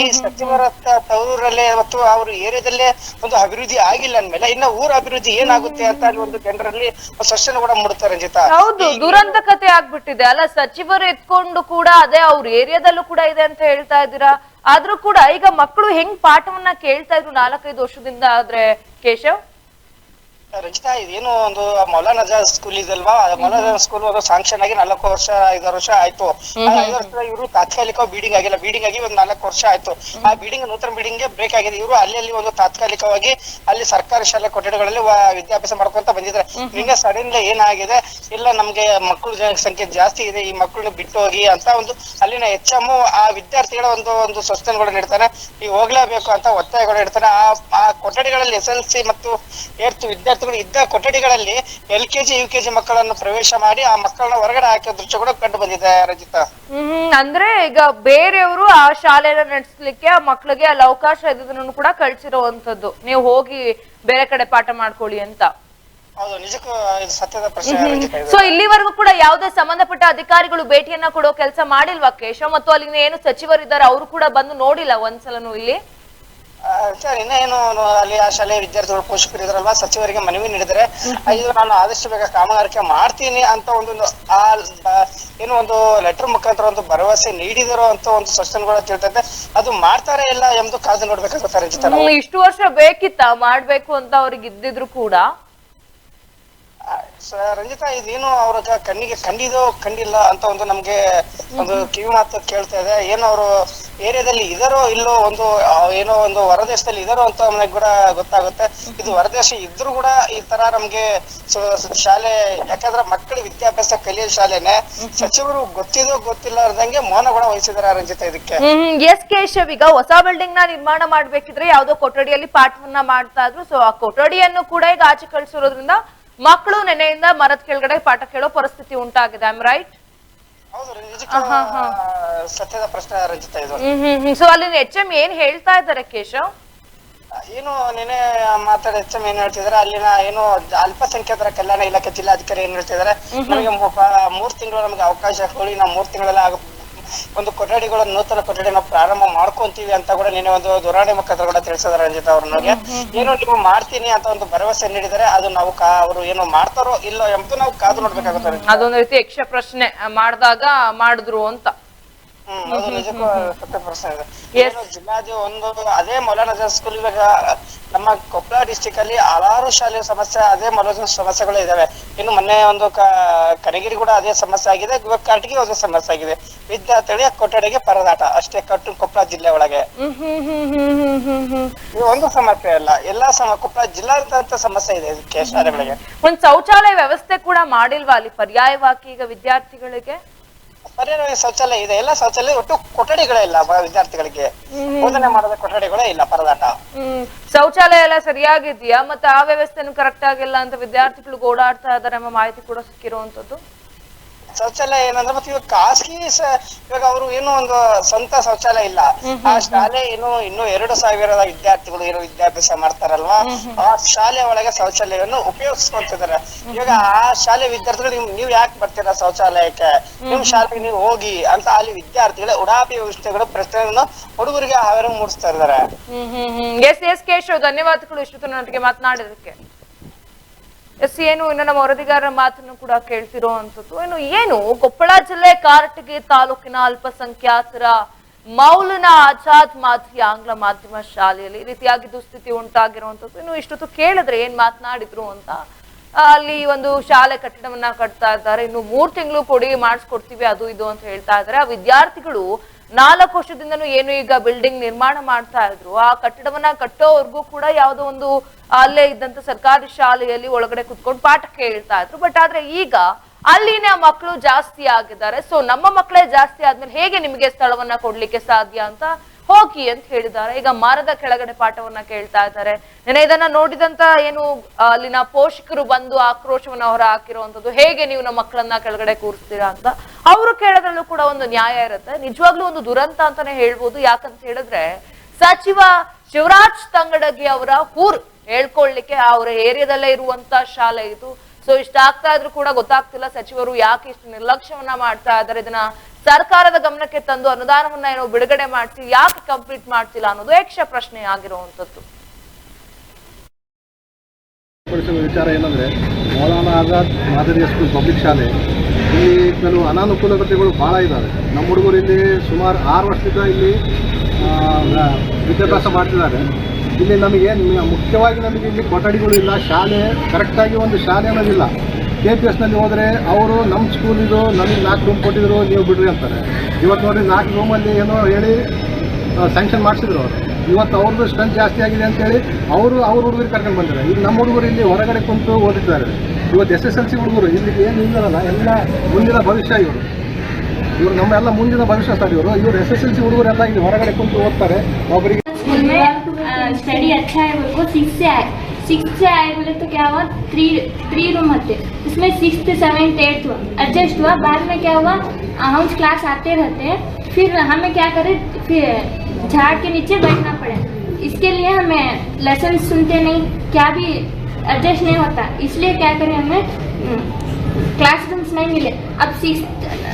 ಈ ಸಚಿವರ ತವರಲ್ಲೇ ಮತ್ತು ಅವ್ರ ಏರಿಯಾದಲ್ಲೇ ಒಂದು ಅಭಿವೃದ್ಧಿ ಆಗಿಲ್ಲ ಅಂದ್ಮೇಲೆ ಇನ್ನ ಊರ ಅಭಿವೃದ್ಧಿ ಏನಾಗುತ್ತೆ ಅಂತ ಅಲ್ಲಿ ಒಂದು ಜನರಲ್ಲಿ ಸಸ್ಯನ ಕೂಡ ಮೂಡುತ್ತಾರೆ ರಂಜಿತಾ. ಹೌದು ದುರಂತ ಕತೆ ಆಗ್ಬಿಟ್ಟಿದೆ. ಅಲ್ಲ ಸಚಿವರು ಎತ್ಕೊಂಡು ಕೂಡ ಅದೇ ಅವ್ರ ಏರಿಯಾದಲ್ಲೂ ಕೂಡ ಇದೆ ಅಂತ ಹೇಳ್ತಾ ಇದ್ದೀರಾ? ಆದ್ರೂ ಕೂಡ ಈಗ ಮಕ್ಕಳು ಹೆಂಗ್ ಪಾಠವನ್ನ ಕೇಳ್ತಾ ಇದ್ರು ನಾಲ್ಕೈದು ವರ್ಷದಿಂದ ಆದ್ರೆ ಕೇಶವ್? ರಂಜಿತಾ ಇದೇನು ಒಂದು ಮೌಲಾನ ಸ್ಕೂಲ್ ಇದಲ್ವಾ? ಮೌಲಾನ ಸ್ಕೂಲ್ ಒಂದು ಸಾಂಕ್ಷನ್ ಆಗಿ ನಾಲ್ಕು ವರ್ಷ ಐದಾರು ವರ್ಷ ಆಯ್ತು. ಆ ಐದು ವರ್ಷ ಇವರು ತಾತ್ಕಾಲಿಕ ಬೀಡಿಂಗ್ ಆಗಿಲ್ಲ. ಬೀಡಿಂಗ್ ಆಗಿ ಒಂದ್ ನಾಲ್ಕು ವರ್ಷ ಆಯ್ತು. ಆ ಬೀಡಿಂಗ್ ನೂತನ ಬೀಡಿಂಗ್ಗೆ ಬ್ರೇಕ್ ಆಗಿದೆ. ಇವರು ಅಲ್ಲಿ ಅಲ್ಲಿ ಒಂದು ತಾತ್ಕಾಲಿಕವಾಗಿ ಅಲ್ಲಿ ಸರ್ಕಾರಿ ಶಾಲೆ ಕೊಠಡಿಗಳಲ್ಲಿ ವಿದ್ಯಾಭ್ಯಾಸ ಮಾಡ್ಕೊಂತ ಬಂದಿದ್ದಾರೆ. ನಿನ್ನೆ ಸಡನ್ ಏನಾಗಿದೆ? ಇಲ್ಲ ನಮ್ಗೆ ಮಕ್ಕಳ ಜನ ಸಂಖ್ಯೆ ಜಾಸ್ತಿ ಇದೆ. ಈ ಮಕ್ಕಳನ್ನ ಬಿಟ್ಟು ಹೋಗಿ ಅಂತ ಒಂದು ಅಲ್ಲಿನ ಎಚ್ ಎಂ ಆ ವಿದ್ಯಾರ್ಥಿಗಳ ಒಂದು ಒಂದು ಸೂಚನೆಗಳು ನೀಡ್ತಾನೆ ಈ ಹೋಗ್ಲೇಬೇಕು ಅಂತ ಒತ್ತಾಯಗಳು ಇಡ್ತಾನೆ ಆ ಆ ಕೊಠಡಿಗಳಲ್ಲಿ ಎಸ್ ಎಲ್ ಸಿ ಮತ್ತು ಏರ್ತ್ ವಿದ್ಯಾರ್ಥಿಗಳು ಇದ್ದ ಕೊಠಡಿಗಳಲ್ಲಿ L K G U K G ಮಕ್ಕಳನ್ನು ಪ್ರವೇಶ ಮಾಡಿ ಆ ಮಕ್ಕಳನ್ನ ಹೊರಗಡೆ ಹಾಕಿದ ದೃಶ್ಯ ಕೂಡ ಕಂಡು ಬಂದಿದೆ ರಜಿತಾ. ಹ್ಮ್ ಅಂದ್ರೆ ಈಗ ಬೇರೆಯವರು ಆ ಶಾಲೆನ ನಡೆಸ್ಲಿಕ್ಕೆ ಆ ಮಕ್ಕಳಿಗೆ ಅಲ್ಲಿ ಅವಕಾಶ ಇದ್ದದನ್ನು ಕೂಡ ಕಳ್ಸಿರುವಂತದ್ದು ನೀವು ಹೋಗಿ ಬೇರೆ ಕಡೆ ಪಾಠ ಮಾಡ್ಕೊಳ್ಳಿ ಅಂತ. ಹೌದು ನಿಜಕ್ಕೂ ಇದು ಸತ್ಯದ ಪ್ರಶ್ನೆ ಇದು. ಸೊ ಇಲ್ಲಿವರೆಗೂ ಕೂಡ ಯಾವುದೇ ಸಂಬಂಧಪಟ್ಟ ಅಧಿಕಾರಿಗಳು ಭೇಟಿಯನ್ನ ಕೊಡೋ ಕೆಲಸ ಮಾಡಿಲ್ವಾ ಕೇಶವ್? ಮತ್ತು ಅಲ್ಲಿನ ಏನು ಸಚಿವರಿದ್ದಾರೆ ಅವರು ಕೂಡ ಬಂದು ನೋಡಿಲ್ಲ ಒಂದ್ಸಲನು ಇಲ್ಲಿ? ಸರ್ ಇನ್ನೇನು ಅಲ್ಲಿ ಆ ಶಾಲೆಯ ವಿದ್ಯಾರ್ಥಿಗಳು ಪೋಷಕರು ಇದ್ರಲ್ವಾ? ಸಚಿವರಿಗೆ ಮನವಿ ನೀಡಿದ್ರೆ ಇದು ನಾನು ಆದಷ್ಟು ಬೇಗ ಕಾಮಗಾರಿಕೆ ಮಾಡ್ತೀನಿ ಅಂತ ಒಂದು ಆ ಏನು ಒಂದು ಲೆಟರ್ ಮುಖಾಂತರ ಒಂದು ಭರವಸೆ ನೀಡಿದರೋ ಅಂತ ಒಂದು ಸೂಚನೆಗಳು ತಿಳ್ತೈತೆ ಅದು ಮಾಡ್ತಾರೆ ಇಲ್ಲ ಎಂಬುದು ಕಾದು ನೋಡ್ಬೇಕಾಗುತ್ತೆ ಇಷ್ಟು ವರ್ಷ ಬೇಕಿತ್ತ? ಮಾಡ್ಬೇಕು ಅಂತ ಅವ್ರಿಗೆ ಇದ್ದಿದ್ರು ಕೂಡ. ಸ- ರಂಜಿತಾ ಇದೇನು ಅವ್ರ ಕಣ್ಣಿಗೆ ಕಂಡಿದೋ ಕಂಡಿಲ್ಲ ಅಂತ ಒಂದು ನಮ್ಗೆ ಒಂದು ಕಿವಿ ಮಾತು ಕೇಳ್ತಾ ಇದೆ. ಏನು ಅವರು ಏರಿಯಾದಲ್ಲಿ ಇದಾರೋ ಇಲ್ಲೋ ಒಂದು ಆ, ಏನೋ ಒಂದು ಹೊರದೇಶದಲ್ಲಿ ಇದಾರೋ ಅಂತ ನಮಗೆ ಕೂಡ ಗೊತ್ತಾಗುತ್ತೆ. ಇದು ಹೊರದೇಶ ಇದ್ರೂ ಕೂಡ ಈ ತರ ನಮ್ಗೆ ಸ- ಸ- ಶಾಲೆ ಯಾಕಂದ್ರೆ ಮಕ್ಕಳು ವಿದ್ಯಾಭ್ಯಾಸ ಕಲಿಯೋ ಶಾಲೆನೆ ಸಚಿವರು ಗೊತ್ತಿದೋ ಗೊತ್ತಿಲ್ಲಾರ್ದಂಗೆ ಮೌನ ಕೂಡ ವಹಿಸಿದಾರ ರಂಜಿತಾ ಇದಕ್ಕೆ. ಹ್ಮ್ ಎಸ್ ಕೇಶವ್ ಈಗ ಹೊಸ ಬಿಲ್ಡಿಂಗ್ನ ನಿರ್ಮಾಣ ಮಾಡ್ಬೇಕಿದ್ರೆ ಯಾವ್ದೋ ಕೊಠಡಿಯಲ್ಲಿ ಪಾಠವನ್ನ ಮಾಡ್ತಾ ಇದ್ರು. ಸೊ ಆ ಕೊಠಡಿಯನ್ನು ಕೂಡ ಈಗ ಆಚೆ ಕಳ್ಸಿರೋದ್ರಿಂದ ಮಕ್ಕಳು ನೆನೆಯಿಂದ ಮರದ ಕೆಳಗಡೆ ಪಾಠ ಕೇಳೋ ಪರಿಸ್ಥಿತಿ ಉಂಟಾಗಿದೆ ಐಮ್ ರೈಟ್ ಸತ್ಯದ ಪ್ರಶ್ನೆ ರಂಜಿತಾ ಇದು. ಸೊ ಅಲ್ಲಿನ ಎಚ್ ಎಂ ಏನ್ ಹೇಳ್ತಾ ಇದ್ದಾರೆ ಕೇಶವ್? ಏನು ನೆನೆ ಮಾತಾಡ ಎಚ್ ಎಂ ಏನ್ ಹೇಳ್ತಿದಾರೆ ಅಲ್ಲಿನ ಏನು ಅಲ್ಪಸಂಖ್ಯಾತರ ಕಲ್ಯಾಣ ಇಲಾಖೆ ಜಿಲ್ಲಾಧಿಕಾರಿ ಏನ್ ಹೇಳ್ತಿದಾರೆ ನಮಗೆ ಮೂರ್ ತಿಂಗಳು ನಮಗೆ ಅವಕಾಶ ಕೊಡಿ ನಾವು ಮೂರ್ ತಿಂಗಳೆಲ್ಲ ಆಗ ಒಂದು ಕೊಠಡಿಗಳ ನೂತನ ಕೊಠಡಿ ನಾವು ಪ್ರಾರಂಭ ಮಾಡ್ಕೊಂತೀವಿ ಅಂತ ಕೂಡ ನಿನ್ನೆ ಒಂದು ದುರಾಣಿ ಮುಖಾಂತರ ಕೂಡ ತಿಳಿಸಿದಾರೆ ರಂಜಿತ್ ಅವ್ರ ನಮಗೆ. ಏನೋ ನೀವು ಮಾಡ್ತೀನಿ ಅಂತ ಒಂದು ಭರವಸೆ ನೀಡಿದರೆ ಅದು ನಾವು ಅವರು ಏನು ಮಾಡ್ತಾರೋ ಇಲ್ಲೋ ಎಂಬುದು ನಾವು ಕಾದು ನೋಡ್ಬೇಕಾಗುತ್ತೆ ಅದೊಂದ್ ರೀತಿ ಯಕ್ಷ ಪ್ರಶ್ನೆ ಮಾಡ್ದಾಗ ಮಾಡಿದ್ರು ಅಂತ. ನಿಜಕ್ಕೂ ಇದೆ ಏನು ಜಿಲ್ಲಾದಿ ಒಂದು ಅದೇ ಮೌಲಾನಜರ್ ಸ್ಕೂಲ್ ಇವಾಗ ನಮ್ಮ ಕೊಪ್ಪಳ ಡಿಸ್ಟಿಕ್ ಅಲ್ಲಿ ಹಲವಾರು ಶಾಲೆಯ ಸಮಸ್ಯೆ ಅದೇ ಮೊಲ ಸಮಸ್ಯೆಗಳು ಇದಾವೆ. ಇನ್ನು ಮೊನ್ನೆ ಒಂದು ಕನಗಿರಿ ಕೂಡ ಅದೇ ಸಮಸ್ಯೆ ಆಗಿದೆ ಇವಾಗ ಕಾಟಿಗೆ ಒಂದು ಸಮಸ್ಯೆ ಆಗಿದೆ. ವಿದ್ಯಾರ್ಥಿಗಳಿಗೆ ಕೊಠಡಿಗೆ ಪರದಾಟ ಅಷ್ಟೇ ಕಟ್ಟು ಕೊಪ್ಪಳ ಜಿಲ್ಲೆ ಒಳಗೆ. ಒಂದು ಸಮಸ್ಯೆ ಅಲ್ಲ ಎಲ್ಲಾ ಸಮ ಕೊಪ್ಪಳ ಜಿಲ್ಲಾಡಳಿತ ಸಮಸ್ಯೆ ಇದೆ ಇದಕ್ಕೆ ಶಾಲೆಗಳಿಗೆ. ಒಂದ್ ಶೌಚಾಲಯ ವ್ಯವಸ್ಥೆ ಕೂಡ ಮಾಡಿಲ್ವಾ ಅಲ್ಲಿ ಪರ್ಯಾಯವಾಗಿ ಈಗ ವಿದ್ಯಾರ್ಥಿಗಳಿಗೆ? ಪರ್ಯಾಯ ಶೌಚಾಲಯ ಇದೆ. ಎಲ್ಲ ಶೌಚಾಲಯ ಒಟ್ಟು ಕೊಠಡಿಗಳೇ ಇಲ್ಲ ವಿದ್ಯಾರ್ಥಿಗಳಿಗೆ. ಬೋಧನೆ ಮಾಡದ ಕೊಠಡಿಗಳೇ ಇಲ್ಲ ಪರದಾಟ. ಹ್ಮ್. ಶೌಚಾಲಯ ಎಲ್ಲ ಸರಿಯಾಗಿದೆಯಾ? ಮತ್ತೆ ಆ ವ್ಯವಸ್ಥೆನು ಕರೆಕ್ಟ್ ಆಗಿಲ್ಲ ಅಂತ ವಿದ್ಯಾರ್ಥಿಗಳು ಓಡಾಡ್ತಾ ಇದಾರೆ ಎಂಬ ಮಾಹಿತಿ ಕೂಡ ಸಿಕ್ಕಿರುವಂತದ್ದು ಶೌಚಾಲಯ ಏನಂದ್ರೆ ಮತ್ತೆ ಇವಾಗ ಖಾಸಗಿ ಇವಾಗ ಅವರು ಏನು ಒಂದು ಸ್ವಂತ ಶೌಚಾಲಯ ಇಲ್ಲ. ಆ ಶಾಲೆ ಏನು ಇನ್ನು ಎರಡು ಸಾವಿರದ ವಿದ್ಯಾರ್ಥಿಗಳು ಏನು ವಿದ್ಯಾಭ್ಯಾಸ ಮಾಡ್ತಾರಲ್ವಾ? ಆ ಶಾಲೆ ಒಳಗೆ ಶೌಚಾಲಯವನ್ನು ಉಪಯೋಗಿಸ್ಕೊಂತಿದ್ದಾರೆ. ಇವಾಗ ಆ ಶಾಲೆ ವಿದ್ಯಾರ್ಥಿಗಳು ನಿಮ್ ನೀವು ಯಾಕೆ ಬರ್ತೀರಾ ಶೌಚಾಲಯಕ್ಕೆ? ನಿಮ್ ಶಾಲೆಗೆ ನೀವು ಹೋಗಿ ಅಂತ ಅಲ್ಲಿ ವಿದ್ಯಾರ್ಥಿಗಳ ಉಡಾಪಿ ವ್ಯವಸ್ಥೆಗಳು ಪ್ರಶ್ನೆಗಳನ್ನು ಹುಡುಗರಿಗೆ ಹಾವೇರ ಮೂಡಿಸ್ತಾ ಇದ್ದಾರೆ. ಎಸ್ ಎಸ್ ಕೇಶವ್ ಧನ್ಯವಾದಗಳು ಇಷ್ಟು ಮಾತನಾಡಿದಕ್ಕೆ ಎಸ್, ಏನು, ಇನ್ನು ನಮ್ಮ ವರದಿಗಾರರ ಮಾತನ್ನು ಕೂಡ ಕೇಳ್ತಿರೋ ಅಂತದ್ದು ಏನು ಏನು, ಕೊಪ್ಪಳ ಜಿಲ್ಲೆ ಕಾರಟಗಿ ತಾಲೂಕಿನ ಅಲ್ಪಸಂಖ್ಯಾತರ ಮೌಲನ ಆಜಾದ್ ಮಾದರಿಯ ಆಂಗ್ಲ ಮಾಧ್ಯಮ ಶಾಲೆಯಲ್ಲಿ ರೀತಿಯಾಗಿ ದುಸ್ಥಿತಿ ಉಂಟಾಗಿರುವಂತದ್ದು ಇನ್ನು ಇಷ್ಟೊತ್ತು ಕೇಳಿದ್ರೆ ಏನ್ ಮಾತನಾಡಿದ್ರು ಅಂತ, ಅಲ್ಲಿ ಒಂದು ಶಾಲೆ ಕಟ್ಟಡವನ್ನ ಕಟ್ತಾ ಇದ್ದಾರೆ. ಇನ್ನು ಮೂರ್ ತಿಂಗಳು ಕೊಡಿ ಮಾಡಿಸ್ಕೊಡ್ತೀವಿ, ಅದು ಇದು ಅಂತ ಹೇಳ್ತಾ ಇದ್ದಾರೆ. ಆ ವಿದ್ಯಾರ್ಥಿಗಳು ನಾಲ್ಕು ವರ್ಷದಿಂದನೂ ಏನು ಈಗ ಬಿಲ್ಡಿಂಗ್ ನಿರ್ಮಾಣ ಮಾಡ್ತಾ ಇದ್ರು. ಆ ಕಟ್ಟಡವನ್ನ ಕಟ್ಟೋವರೆಗೂ ಕೂಡ ಯಾವುದೋ ಒಂದು ಅಲ್ಲೇ ಇದ್ದಂತ ಸರ್ಕಾರಿ ಶಾಲೆಯಲ್ಲಿ ಒಳಗಡೆ ಕುತ್ಕೊಂಡು ಪಾಠ ಕೇಳ್ತಾ ಇದ್ರು. ಬಟ್ ಆದ್ರೆ ಈಗ ಅಲ್ಲಿನ ಮಕ್ಕಳು ಜಾಸ್ತಿ ಆಗಿದ್ದಾರೆ. ಸೊ ನಮ್ಮ ಮಕ್ಕಳೇ ಜಾಸ್ತಿ ಆದ್ಮೇಲೆ ಹೇಗೆ ನಿಮಗೆ ಸ್ಥಳವನ್ನ ಕೊಡ್ಲಿಕ್ಕೆ ಸಾಧ್ಯ ಅಂತ ಹೋಗಿ ಅಂತ ಹೇಳಿದ್ದಾರೆ. ಈಗ ಮರದ ಕೆಳಗಡೆ ಪಾಠವನ್ನ ಕೇಳ್ತಾ ಇದ್ದಾರೆ. ನೆನೆ ಇದನ್ನ ನೋಡಿದಂತ ಏನು ಅಲ್ಲಿನ ಪೋಷಕರು ಬಂದು ಆಕ್ರೋಶವನ್ನ ಹೊರ ಹಾಕಿರುವಂತದ್ದು ಹೇಗೆ ನೀವು ನಮ್ಮ ಮಕ್ಕಳನ್ನ ಕೆಳಗಡೆ ಕೂರಿಸ್ತೀರಾ ಅಂತ ಅವರು ಕೇಳೋದ್ರಲ್ಲೂ ಕೂಡ ಒಂದು ನ್ಯಾಯ ಇರುತ್ತೆ. ನಿಜವಾಗ್ಲೂ ಒಂದು ದುರಂತ ಅಂತಾನೆ ಹೇಳ್ಬೋದು. ಯಾಕಂತ ಹೇಳಿದ್ರೆ ಸಚಿವ ಶಿವರಾಜ್ ತಂಗಡಗಿ ಅವರ ಊರ್ ಹೇಳ್ಕೊಳ್ಲಿಕ್ಕೆ ಅವರ ಏರಿಯಾದಲ್ಲೇ ಇರುವಂತ ಶಾಲೆ ಇದು. ಸೊ ಇಷ್ಟಾಗ್ತಾ ಇದ್ರು ಕೂಡ ಗೊತ್ತಾಗ್ತಿಲ್ಲ ಸಚಿವರು ಯಾಕೆ ಇಷ್ಟು ನಿರ್ಲಕ್ಷ್ಯವನ್ನ ಮಾಡ್ತಾ ಇದ್ದಾರೆ. ಇದನ್ನ ಸರ್ಕಾರದ ಗಮನಕ್ಕೆ ತಂದು ಅನುದಾನವನ್ನ ಏನೋ ಬಿಡುಗಡೆ ಮಾಡ್ತಿ ಯಾಕೆ ಕಂಪ್ಲೀಟ್ ಮಾಡ್ತಿಲ್ಲ ಅನ್ನೋದು ಯಕ್ಷ ಪ್ರಶ್ನೆ ಆಗಿರುವಂತದ್ದು ವಿಚಾರ ಏನಂದ್ರೆ, ಮೌಲಾನಾ ಆಜಾದ್ ಮಾದರಿ ಸ್ಕೂಲ್ ಪಬ್ಲಿಕ್ ಶಾಲೆ ಇಲ್ಲಿ ಕೆಲವು ಅನಾನುಕೂಲತೆಗಳು ಭಾಳ ಇದ್ದಾವೆ ನಮ್ಮ ಹುಡುಗರು ಇಲ್ಲಿ ಸುಮಾರು ಆರು ವರ್ಷದಿಂದ ಇಲ್ಲಿ ವಿದ್ಯಾಭ್ಯಾಸ ಮಾಡ್ತಿದ್ದಾರೆ. ಇಲ್ಲಿ ನಮಗೆ ನ- ಮುಖ್ಯವಾಗಿ ನಮಗೆ ಇಲ್ಲಿ ಕೊಠಡಿಗಳು ಇಲ್ಲ, ಶಾಲೆ, ಕರೆಕ್ಟಾಗಿ ಒಂದು ಶಾಲೆ ಅನ್ನೋದಿಲ್ಲ ಕೆ ಪಿ ಎಸ್ನಲ್ಲಿ ಹೋದರೆ ಅವರು ನಮ್ಮ ಸ್ಕೂಲಿದು ನಮಗೆ ನಾಲ್ಕು ರೂಮ್ ಕೊಟ್ಟಿದ್ರು, ನೀವು ಬಿಡ್ರಿ ಅಂತಾರೆ. ಇವತ್ತು ನೋಡಿ ನಾಲ್ಕು ರೂಮಲ್ಲಿ ಏನೋ ಹೇಳಿ ಸ್ಯಾಂಕ್ಷನ್ ಮಾಡಿಸಿದ್ರು ಅವರು. ಇವತ್ತು ಅವ್ರದ್ದು ಸ್ಟ್ರೆಂತ್ ಜಾಸ್ತಿ ಆಗಿದೆ ಅಂತೇಳಿ ಅವರು ಅವ್ರ ಹುಡುಗರು ಕರ್ಕೊಂಡು ಬಂದಿದ್ದಾರೆ. ಈಗ ನಮ್ಮ ಹುಡುಗರು ಇಲ್ಲಿ ಹೊರಗಡೆ ಕುಂತು ಓದಿದ್ದಾರೆ. ಇವತ್ತು ಎಸ್ ಎಸ್ ಎಲ್ ಸಿ ಹುಡುಗರು ಇಲ್ಲಿ ಏನು ಇಲ್ಲಲ್ಲ ಎಲ್ಲ ಮುಂದಿನ ಭವಿಷ್ಯ ಇವರು ಇವರು ನಮ್ಮೆಲ್ಲ ಮುಂದಿನ ಭವಿಷ್ಯ ಸರ್ ಇವರು ಇವರು ಎಸ್ ಎಸ್ ಎಲ್ ಸಿ ಹುಡುಗರೆಲ್ಲ ಇಲ್ಲಿ ಹೊರಗಡೆ ಕುಂತು ಓದ್ತಾರೆ ಒಬ್ಬರಿಗೆ स्कूल में स्टडी अच्छा है बोल को सिक्स से आए सिक्स से आए बोले तो क्या हुआ थ्री थ्री रूम होते उसमें सिक्स सेवेंथ एट्थ हुआ एडजस्ट हुआ बाद में क्या हुआ अ, हम क्लास आते रहते हैं फिर हमें क्या करें फिर झाड़ के नीचे बैठना पड़े इसके लिए हमें लेसन सुनते नहीं क्या भी एडजस्ट नहीं होता इसलिए क्या करें हमें क्लासरूम्स नहीं मिले अब सिक्स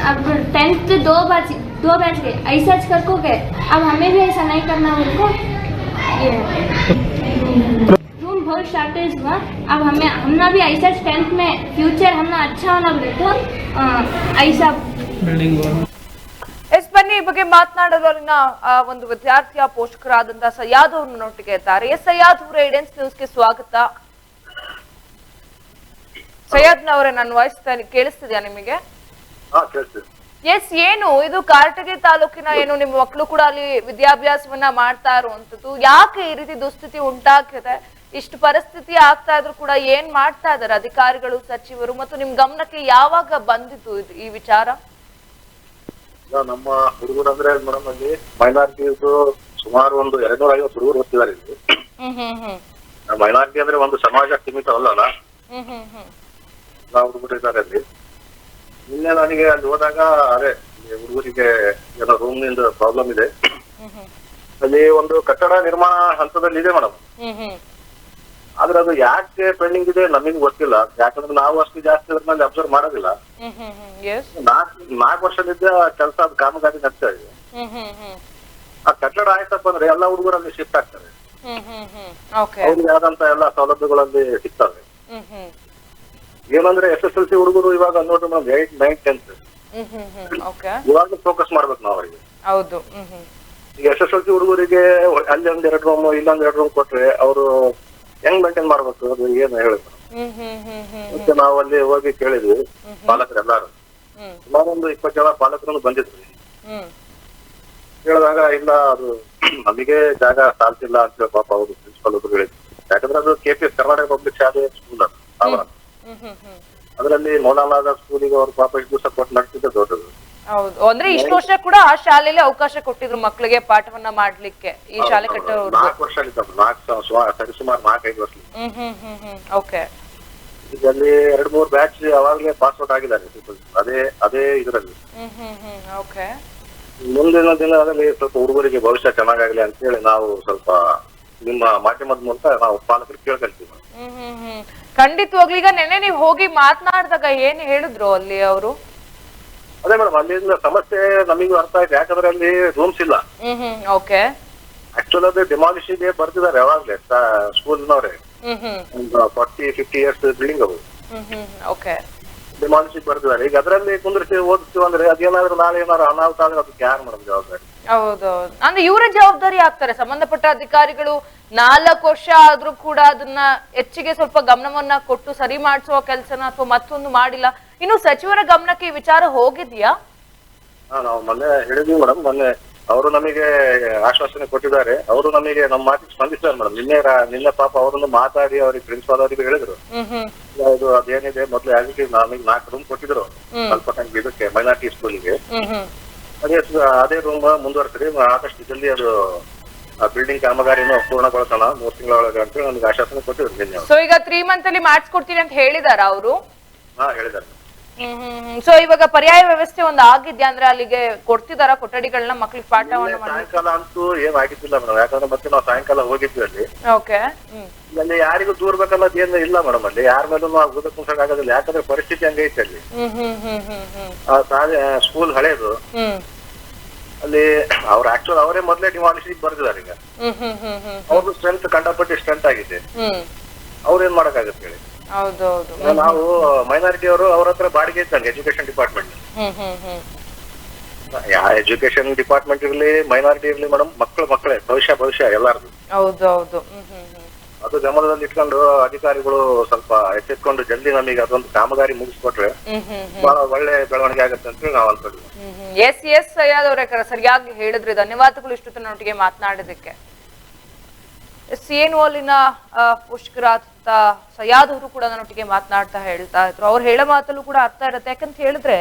अब टेंथ दो बज दो बज गए ऐसा कर को गए अब हमें भी ऐसा नहीं करना उनको ये रूम बहुत शॉर्टेज हुआ अब हमें हमने भी ऐसा स्ट्रेंथ में फ्यूचर हमने अच्छा होना बोले तो अ, ऐसा ಎಸ್ ಬನ್ನಿ ಈ ಬಗ್ಗೆ ಮಾತನಾಡಲು ಅಲ್ಲಿನ ಆ, ಒಂದು ವಿದ್ಯಾರ್ಥಿಯ ಪೋಷಕರಾದಂತಹ ಸಯ್ಯಾದ್ ಅವರು ನೊಟ್ಟಿಗೆ ಇದ್ದಾರೆ ಎಸ್ ಸಯ್ಯಾದ್ ಅವರ ಏಡೆನ್ಸ್ ನ್ಯೂಸ್ಗೆ ಸ್ವಾಗತ ಸಯ್ಯಾದ್ನವರೇ ನನ್ನ ವಾಯ್ಸ್ ಕೇಳಿಸ್ತಿದ್ಯಾ ನಿಮಗೆ? ಎಸ್ ಏನು? ಇದು ಕಾರಟಗಿ ತಾಲೂಕಿನ ಏನು? ನಿಮ್ಮ ಮಕ್ಕಳು ಕೂಡ ಅಲ್ಲಿ ವಿದ್ಯಾಭ್ಯಾಸವನ್ನ ಮಾಡ್ತಾ ಇರುವಂತದ್ದು ಯಾಕೆ ಈ ರೀತಿ ದುಸ್ಥಿತಿ ಉಂಟಾಗಿದೆ ಇಷ್ಟು ಪರಿಸ್ಥಿತಿ ಆಗ್ತಾ ಇದ್ರು ಕೂಡ ಏನ್ ಮಾಡ್ತಾ ಇದಾರೆ ಅಧಿಕಾರಿಗಳು ಸಚಿವರು? ಮತ್ತು ನಿಮ್ ಗಮನಕ್ಕೆ ಯಾವಾಗ ಬಂದಿತ್ತು ಈ ವಿಚಾರ? ನಮ್ಮ ಹುಡುಗರು ಅಂದ್ರೆ ಮೇಡಮ್ ಅಲ್ಲಿ ಮೈನಾರಿಟೀಸ್ ಸುಮಾರು ಒಂದು ಎರಡ್ನೂರ ಐವತ್ತು ಹುಡುಗರು ಓದ್ತಿದ್ದಾರೆ ಇಲ್ಲಿ. ಮೈನಾರಿಟಿ ಅಂದ್ರೆ ಒಂದು ಸಮಾಜ ಸೀಮಿತ ಹ್ಮ್. ಎಲ್ಲ ಹುಡುಗರು ಇದ್ದಾರೆ ಅಲ್ಲಿ. ನಿನ್ನೆ ನನಗೆ ಅಲ್ಲಿ ಹೋದಾಗ ಅದೇ ಹುಡುಗರಿಗೆ ಏನೋ ರೂಮ್ನಿಂದ ಪ್ರಾಬ್ಲಮ್ ಇದೆ. ಅಲ್ಲಿ ಒಂದು ಕಟ್ಟಡ ನಿರ್ಮಾಣ ಹಂತದಲ್ಲಿ ಇದೆ ಮೇಡಮ್. ಆದ್ರೆ ಅದು ಯಾಕೆ ಪೆಂಡಿಂಗ್ ಇದೆ ನಮಗೆ ಗೊತ್ತಿಲ್ಲ. ಯಾಕಂದ್ರೆ ನಾವು ಅಷ್ಟು ಜಾಸ್ತಿ ಅದ್ರ ಮೇಲೆ ಅಬ್ಸರ್ವ್ ಮಾಡೋದಿಲ್ಲ. ನಾಲ್ಕು ನಾಲ್ಕು ವರ್ಷದಿಂದ ಕೆಲಸ ಅದು ಕಾಮಗಾರಿ ನಡ್ತಾ ಇದೆ. ಆ ಕಟ್ಟಡ ಆಯ್ತಪ್ಪ ಅಂದ್ರೆ ಎಲ್ಲ ಹುಡುಗರಲ್ಲಿ ಶಿಫ್ಟ್ ಆಗ್ತಾರೆ ಅವ್ರಿಗೆ ಆದಂತ ಎಲ್ಲ ಸೌಲಭ್ಯಗಳಲ್ಲಿ ಸಿಗ್ತವೆ. ಏನಂದ್ರೆ ಎಸ್ ಎಸ್ ಎಲ್ ಸಿ ಹುಡುಗರು ಇವಾಗ ನೋಡ್ರಿ ಮೇಡಮ್ ಏಟ್ ನೈನ್ ಟೆಂತ್. ಇವಾಗ ಫೋಕಸ್ ಮಾಡ್ಬೇಕು ನಾವು ಅವರಿಗೆ. ಹೌದು ಈಗ ಎಸ್ ಎಸ್ ಎಲ್ ಸಿ ಹುಡುಗರಿಗೆ ಅಲ್ಲಿ ಒಂದ್ ಎರಡು ರೂಮ್ ಇಲ್ಲೊಂದ್ ಎರಡು ರೂಮ್ ಕೊಟ್ರೆ ಅವರು ಹೆಂಗ್ ಮೇಂಟೈನ್ ಮಾಡ್ಬೇಕು ಅದು ಏನು ಹೇಳಿದ್ರು ಮತ್ತೆ ನಾವು ಅಲ್ಲಿ ಹೋಗಿ ಕೇಳಿದ್ವಿ ಪಾಲಕರು ಎಲ್ಲಾರು ಸುಮಾರು ಒಂದು ಇಪ್ಪತ್ತು ಜನ ಪಾಲಕರನ್ನು ಬಂದಿದ್ರು. ಹೇಳಿದಾಗ ಇಲ್ಲ ಅದು [CLEARS THROAT] ನಮಗೆ ಜಾಗ ಸಾಲ್ತಿಲ್ಲ ಅಂತ ಹೇಳಿ ಪಾಪ ಅವರು ಪ್ರಿನ್ಸಿಪಲ್ ಒಬ್ರು ಹೇಳಿದ್ರು. ಯಾಕಂದ್ರೆ ಅದು K P S Karnataka public ಶಾಲೆ ಸ್ಕೂಲ್ ಅದು ಅದರಲ್ಲಿ ಮೌಲಾನಾದ ಸ್ಕೂಲಿಗೆ ಅವ್ರು ಪಾಪ ಇಷ್ಟು ದಿವಸ ಕೊಟ್ಟು ನಡೆಸಿದ್ದೆ ದೊಡ್ಡದು. ಹೌದು. ಅಂದ್ರೆ ಇಷ್ಟು ವರ್ಷ ಕೂಡ ಆ ಶಾಲೆಯಲ್ಲಿ ಅವಕಾಶ ಕೊಟ್ಟಿದ್ರು ಮಕ್ಕಳಿಗೆ ಪಾಠವನ್ನ ಮಾಡ್ಲಿಕ್ಕೆ. ಈ ಶಾಲೆ ಕಟ್ಟೋರು ನಾಲ್ಕು ವರ್ಷ ಇದ್ದದ್ದು ನಾಲ್ಕು ಸರಿಸುಮಾರು ನಾಲ್ಕೈದು ವರ್ಷ. ಹ್ಮ್ ಹ್ಮ್ ಹ್ಮ್ ಹ್ಮ್. ಓಕೆ. ಅಲ್ಲಿ ಎರಡ್ ಮೂರ್ ಬ್ಯಾಚ್ ಅವಾಗಲೇ ಪಾಸ್ ಔಟ್ ಆಗಿದ್ದಾರೆ. ಅದೇ ಅದೇ ಇದರಲ್ಲಿ. ಹ್ಮ್ ಹ್ಮ್ ಹ್ಮ್. ಓಕೆ. ಮುಂದಿನ ದಿನದಲ್ಲಿ ಸ್ವಲ್ಪ ಹುಡುಗರಿಗೆ ಭವಿಷ್ಯ ಚೆನ್ನಾಗಾಗಲಿ ಅಂತ ಹೇಳಿ ನಾವು ಸ್ವಲ್ಪ ನಿಮ್ಮ ಮಾಧ್ಯಮದ ಮೂಲಕ ನಾವು ಪಾಲಕರು ಕೇಳ್ಕೊಂತೀವಿ ಹ್ಮ್ ಹ್ಮ್ ಹ್ಮ್. ಖಂಡಿತವಾಗ್ಲೂ ಈಗ ನೆನ್ನೆ ನೀವು ಹೋಗಿ ಮಾತನಾಡಿದಾಗ ಏನ್ ಹೇಳಿದ್ರು ಅಲ್ಲಿ ಅವರು? ಅದೇ ಮೇಡಮ್ ಅಲ್ಲಿಂದ ಸಮಸ್ಯೆ ನಮಗೂ ಅರ್ಥ ಆಯ್ತು ಯಾಕಂದ್ರೆ ಅಲ್ಲಿ ರೂಮ್ಸ್ ಇಲ್ಲ. ಹ್ಮ್ ಹ್ಮ್ ಓಕೆ ಆಕ್ಚುಲ್ ಅದು ಡಿಮಾಲಿಷಿಗೆ ಬರ್ತಿದ್ದಾರೆ ಯಾವಾಗ್ಲೇ ಸ್ಕೂಲ್ನವ್ರೆ ಫಾರ್ಟಿ ಫಿಫ್ಟಿ ಇಯರ್ಸ್ ಬಿಲ್ಡಿಂಗ್ ಅವರು ಓಕೆ ಡಿಮಾಲಿಷಿಗೆ ಬರ್ತಿದ್ದಾರೆ ಈಗ ಅದರಲ್ಲಿ ಕುಂದ್ರಿಸಿ ಓದಿಸ್ತೀವಿ ಅಂದ್ರೆ ಅದೇನಾದ್ರೂ ನಾಳೆ ಏನಾದ್ರು ಅನಾಹುತ ಆದ್ರೆ ಅದಕ್ಕೆ ಯಾರು ಮೇಡಮ್ ಜವಾಬ್ದಾರಿ? ಹೌದೌದು ಅಂದ್ರೆ ಇವರ ಜವಾಬ್ದಾರಿ ಆಗ್ತಾರೆ. ಸಂಬಂಧಪಟ್ಟ ಅಧಿಕಾರಿಗಳು ನಾಲ್ಕು ವರ್ಷ ಆದ್ರೂ ಕೂಡ ಅದನ್ನ ಹೆಚ್ಚಿಗೆ ಸ್ವಲ್ಪ ಗಮನವನ್ನ ಕೊಟ್ಟು ಸರಿ ಮಾಡಿಸುವ ಕೆಲಸನ ಅಥವಾ ಮತ್ತೊಂದು ಮಾಡಿಲ್ಲ. ಇನ್ನು ಸಚಿವರ ಗಮನಕ್ಕೆ ಈ ವಿಚಾರ ಹೋಗಿದ್ಯಾ? ನಾವು ಮೊನ್ನೆ ಹೇಳಿದ್ವಿ ಮೇಡಮ್ ಮೊನ್ನೆ ಅವರು ನಮಗೆ ಆಶ್ವಾಸನೆ ಕೊಟ್ಟಿದ್ದಾರೆ. ಅವರು ನಮಗೆ ನಮ್ಮ ಮಾತಿಗೆ ಸ್ಪಂದಿಸಿದ್ದಾರೆ ಮೇಡಮ್ ನಿನ್ನೆ ನಿನ್ನೆ ಪಾಪ ಅವರನ್ನು ಮಾತಾಡಿ ಅವ್ರಿಗೆ ಪ್ರಿನ್ಸಿಪಾಲ್ ಅವರಿಗೆ ಹೇಳಿದ್ರು. ಇದು ಅದೇನಿದೆ ಮೊದ್ಲು ಆಗಿ ನಮಗೆ ನಾಲ್ಕು ರೂಮ್ ಕೊಟ್ಟಿದ್ರು. ಸ್ವಲ್ಪ ಇದಕ್ಕೆ ಮೈನಾರಿಟಿ ಸ್ಕೂಲ್ಗೆ ಅದೇ ಅದೇ ರೂಮ್ ಮುಂದುವರ್ಸ್ರಿ ಆದಷ್ಟು ಜಲ್ದಿ ಅದು ಬಿಲ್ಡಿಂಗ್ ಕಾಮಗಾರಿನೂ ಪೂರ್ಣಗೊಳಿಸೋಣ. ಮೂರ್ ತಿಂಗಳ ಒಳಗೆ ಅಂತೇಳಿ ನಮ್ಗೆ ಆಶ್ವಾಸನೆ ಕೊಟ್ಟಿದ್ರು ಸೊ ಈಗ ತ್ರೀ ಮಂತ್ ಅಲ್ಲಿ ಮಾಡಿಸ್ಕೊಡ್ತೀನಿ ಅಂತ ಹೇಳಿದಾರ ಅವರು? ಹಾ ಹ್ಮ್ ಸೊ ಇವಾಗ ಪರ್ಯಾಯ ವ್ಯವಸ್ಥೆ ಒಂದು ಆಗಿದ್ಯಾ? ಅಂದ್ರೆ ಅಲ್ಲಿಗೆ ಕೊಡ್ತಿದಾರ ಕೊಠಡಿಗಳನ್ನ ಮಕ್ಳಿಗೆ ಪಾಠವನ್ನ ಸಾಯಂಕಾಲ ಅಂತೂ ಏನ್ ಆಗಿದ್ದಿಲ್ಲ ಮೇಡಮ್. ಯಾಕಂದ್ರೆ ಮತ್ತೆ ನಾವು ಸಾಯಂಕಾಲ ಹೋಗಿದ್ವಿ ಅಲ್ಲಿ. ಓಕೆ ಅಲ್ಲಿ ಯಾರಿಗೂ ದೂರ್ಬೇಕನ್ನೋದು ಏನು ಇಲ್ಲ ಮೇಡಮ್ ಅಲ್ಲಿ. ಯಾರ ಮೇಲೂ ನಾವು ಗುದ ಕುಂಸಕ್ ಆಗೋದಿಲ್ಲ. ಯಾಕಂದ್ರೆ ಪರಿಸ್ಥಿತಿ ಹಂಗೈತೆ ಅಲ್ಲಿ. ಹ್ಮ್ ಹ್ಮ್ ಹ್ಮ್ ಹ್ಮ್ ಹ್ಮ್. ಆ ಸ್ಕೂಲ್ ಹಳೇದು. ಅಲ್ಲಿ ಅವ್ರ ಆಕ್ಚುಲ್ ಅವರೇ ಮೊದಲೇ ಡಿಮಾಲಿಸಿ ಬರ್ದಿದ್ದಾರೆ ಈಗ. ಅವ್ರದ್ದು ಸ್ಟ್ರೆಂತ್ ಕಂಡಪಟ್ಟಿ ಸ್ಟ್ರೆಂತ್ ಆಗಿದೆ. ಅವ್ರೇನ್ ಅವ್ರು ಏನ್ ಮಾಡಕ್ಕಾಗತ್ತೆ ಹೇಳಿ? ನಾವು ಮೈನಾರಿಟಿ ಅವರು ಅವ್ರ ಹತ್ರ ಬಾಡಿಗೆ ಇದ್ದಂಗೆ ಎಜುಕೇಶನ್ ಡಿಪಾರ್ಟ್ಮೆಂಟ್ ಯಾ ಯಾವ ಎಜುಕೇಶನ್ ಡಿಪಾರ್ಟ್ಮೆಂಟ್ ಇರ್ಲಿ ಮೈನಾರಿಟಿ ಇರ್ಲಿ ಮೇಡಮ್ ಮಕ್ಕಳು ಮಕ್ಕಳೇ ಭವಿಷ್ಯ ಭವಿಷ್ಯ ಎಲ್ಲಾರ್ದು. ಅದು ಗಮನದಲ್ಲಿ ಇಟ್ಕೊಂಡು ಅಧಿಕಾರಿಗಳು ಸ್ವಲ್ಪ ಎಚ್ಚೆತ್ಕೊಂಡು ಜಲ್ದಿ ನಮಗೆ ಅದೊಂದು ಕಾಮಗಾರಿ ಮುಗಿಸ್ಕೊಟ್ರೆ ಬಹಳ ಒಳ್ಳೆ ಬೆಳವಣಿಗೆ ಆಗುತ್ತೆ ಅಂತ ನಾವು ಅನ್ಕೊಂಡಿದ್ವಿ ಎಸ್ ಎಸ್ ಸಯ್ಯಾದ್ ಅವರೇ ಸರಿಯಾಗಿ ಹೇಳಿದ್ರೆ. ಧನ್ಯವಾದಗಳು ಇಷ್ಟು ನನ್ನೊಟ್ಟಿಗೆ ಮಾತನಾಡಿದಕ್ಕೆ ಎಸ್ ಎನ್ ಅಲ್ಲಿನ ಆ, ಪೋಷಕರಾದ ಸಯ್ಯಾದ್ ಅವರು ಕೂಡ ನನ್ನೊಟ್ಟಿಗೆ ಮಾತನಾಡ್ತಾ ಹೇಳ್ತಾ ಇದ್ರು. ಅವ್ರು ಹೇಳೋ ಮಾತಲ್ಲೂ ಕೂಡ ಅರ್ಥ ಇರುತ್ತೆ. ಯಾಕಂತ ಹೇಳಿದ್ರೆ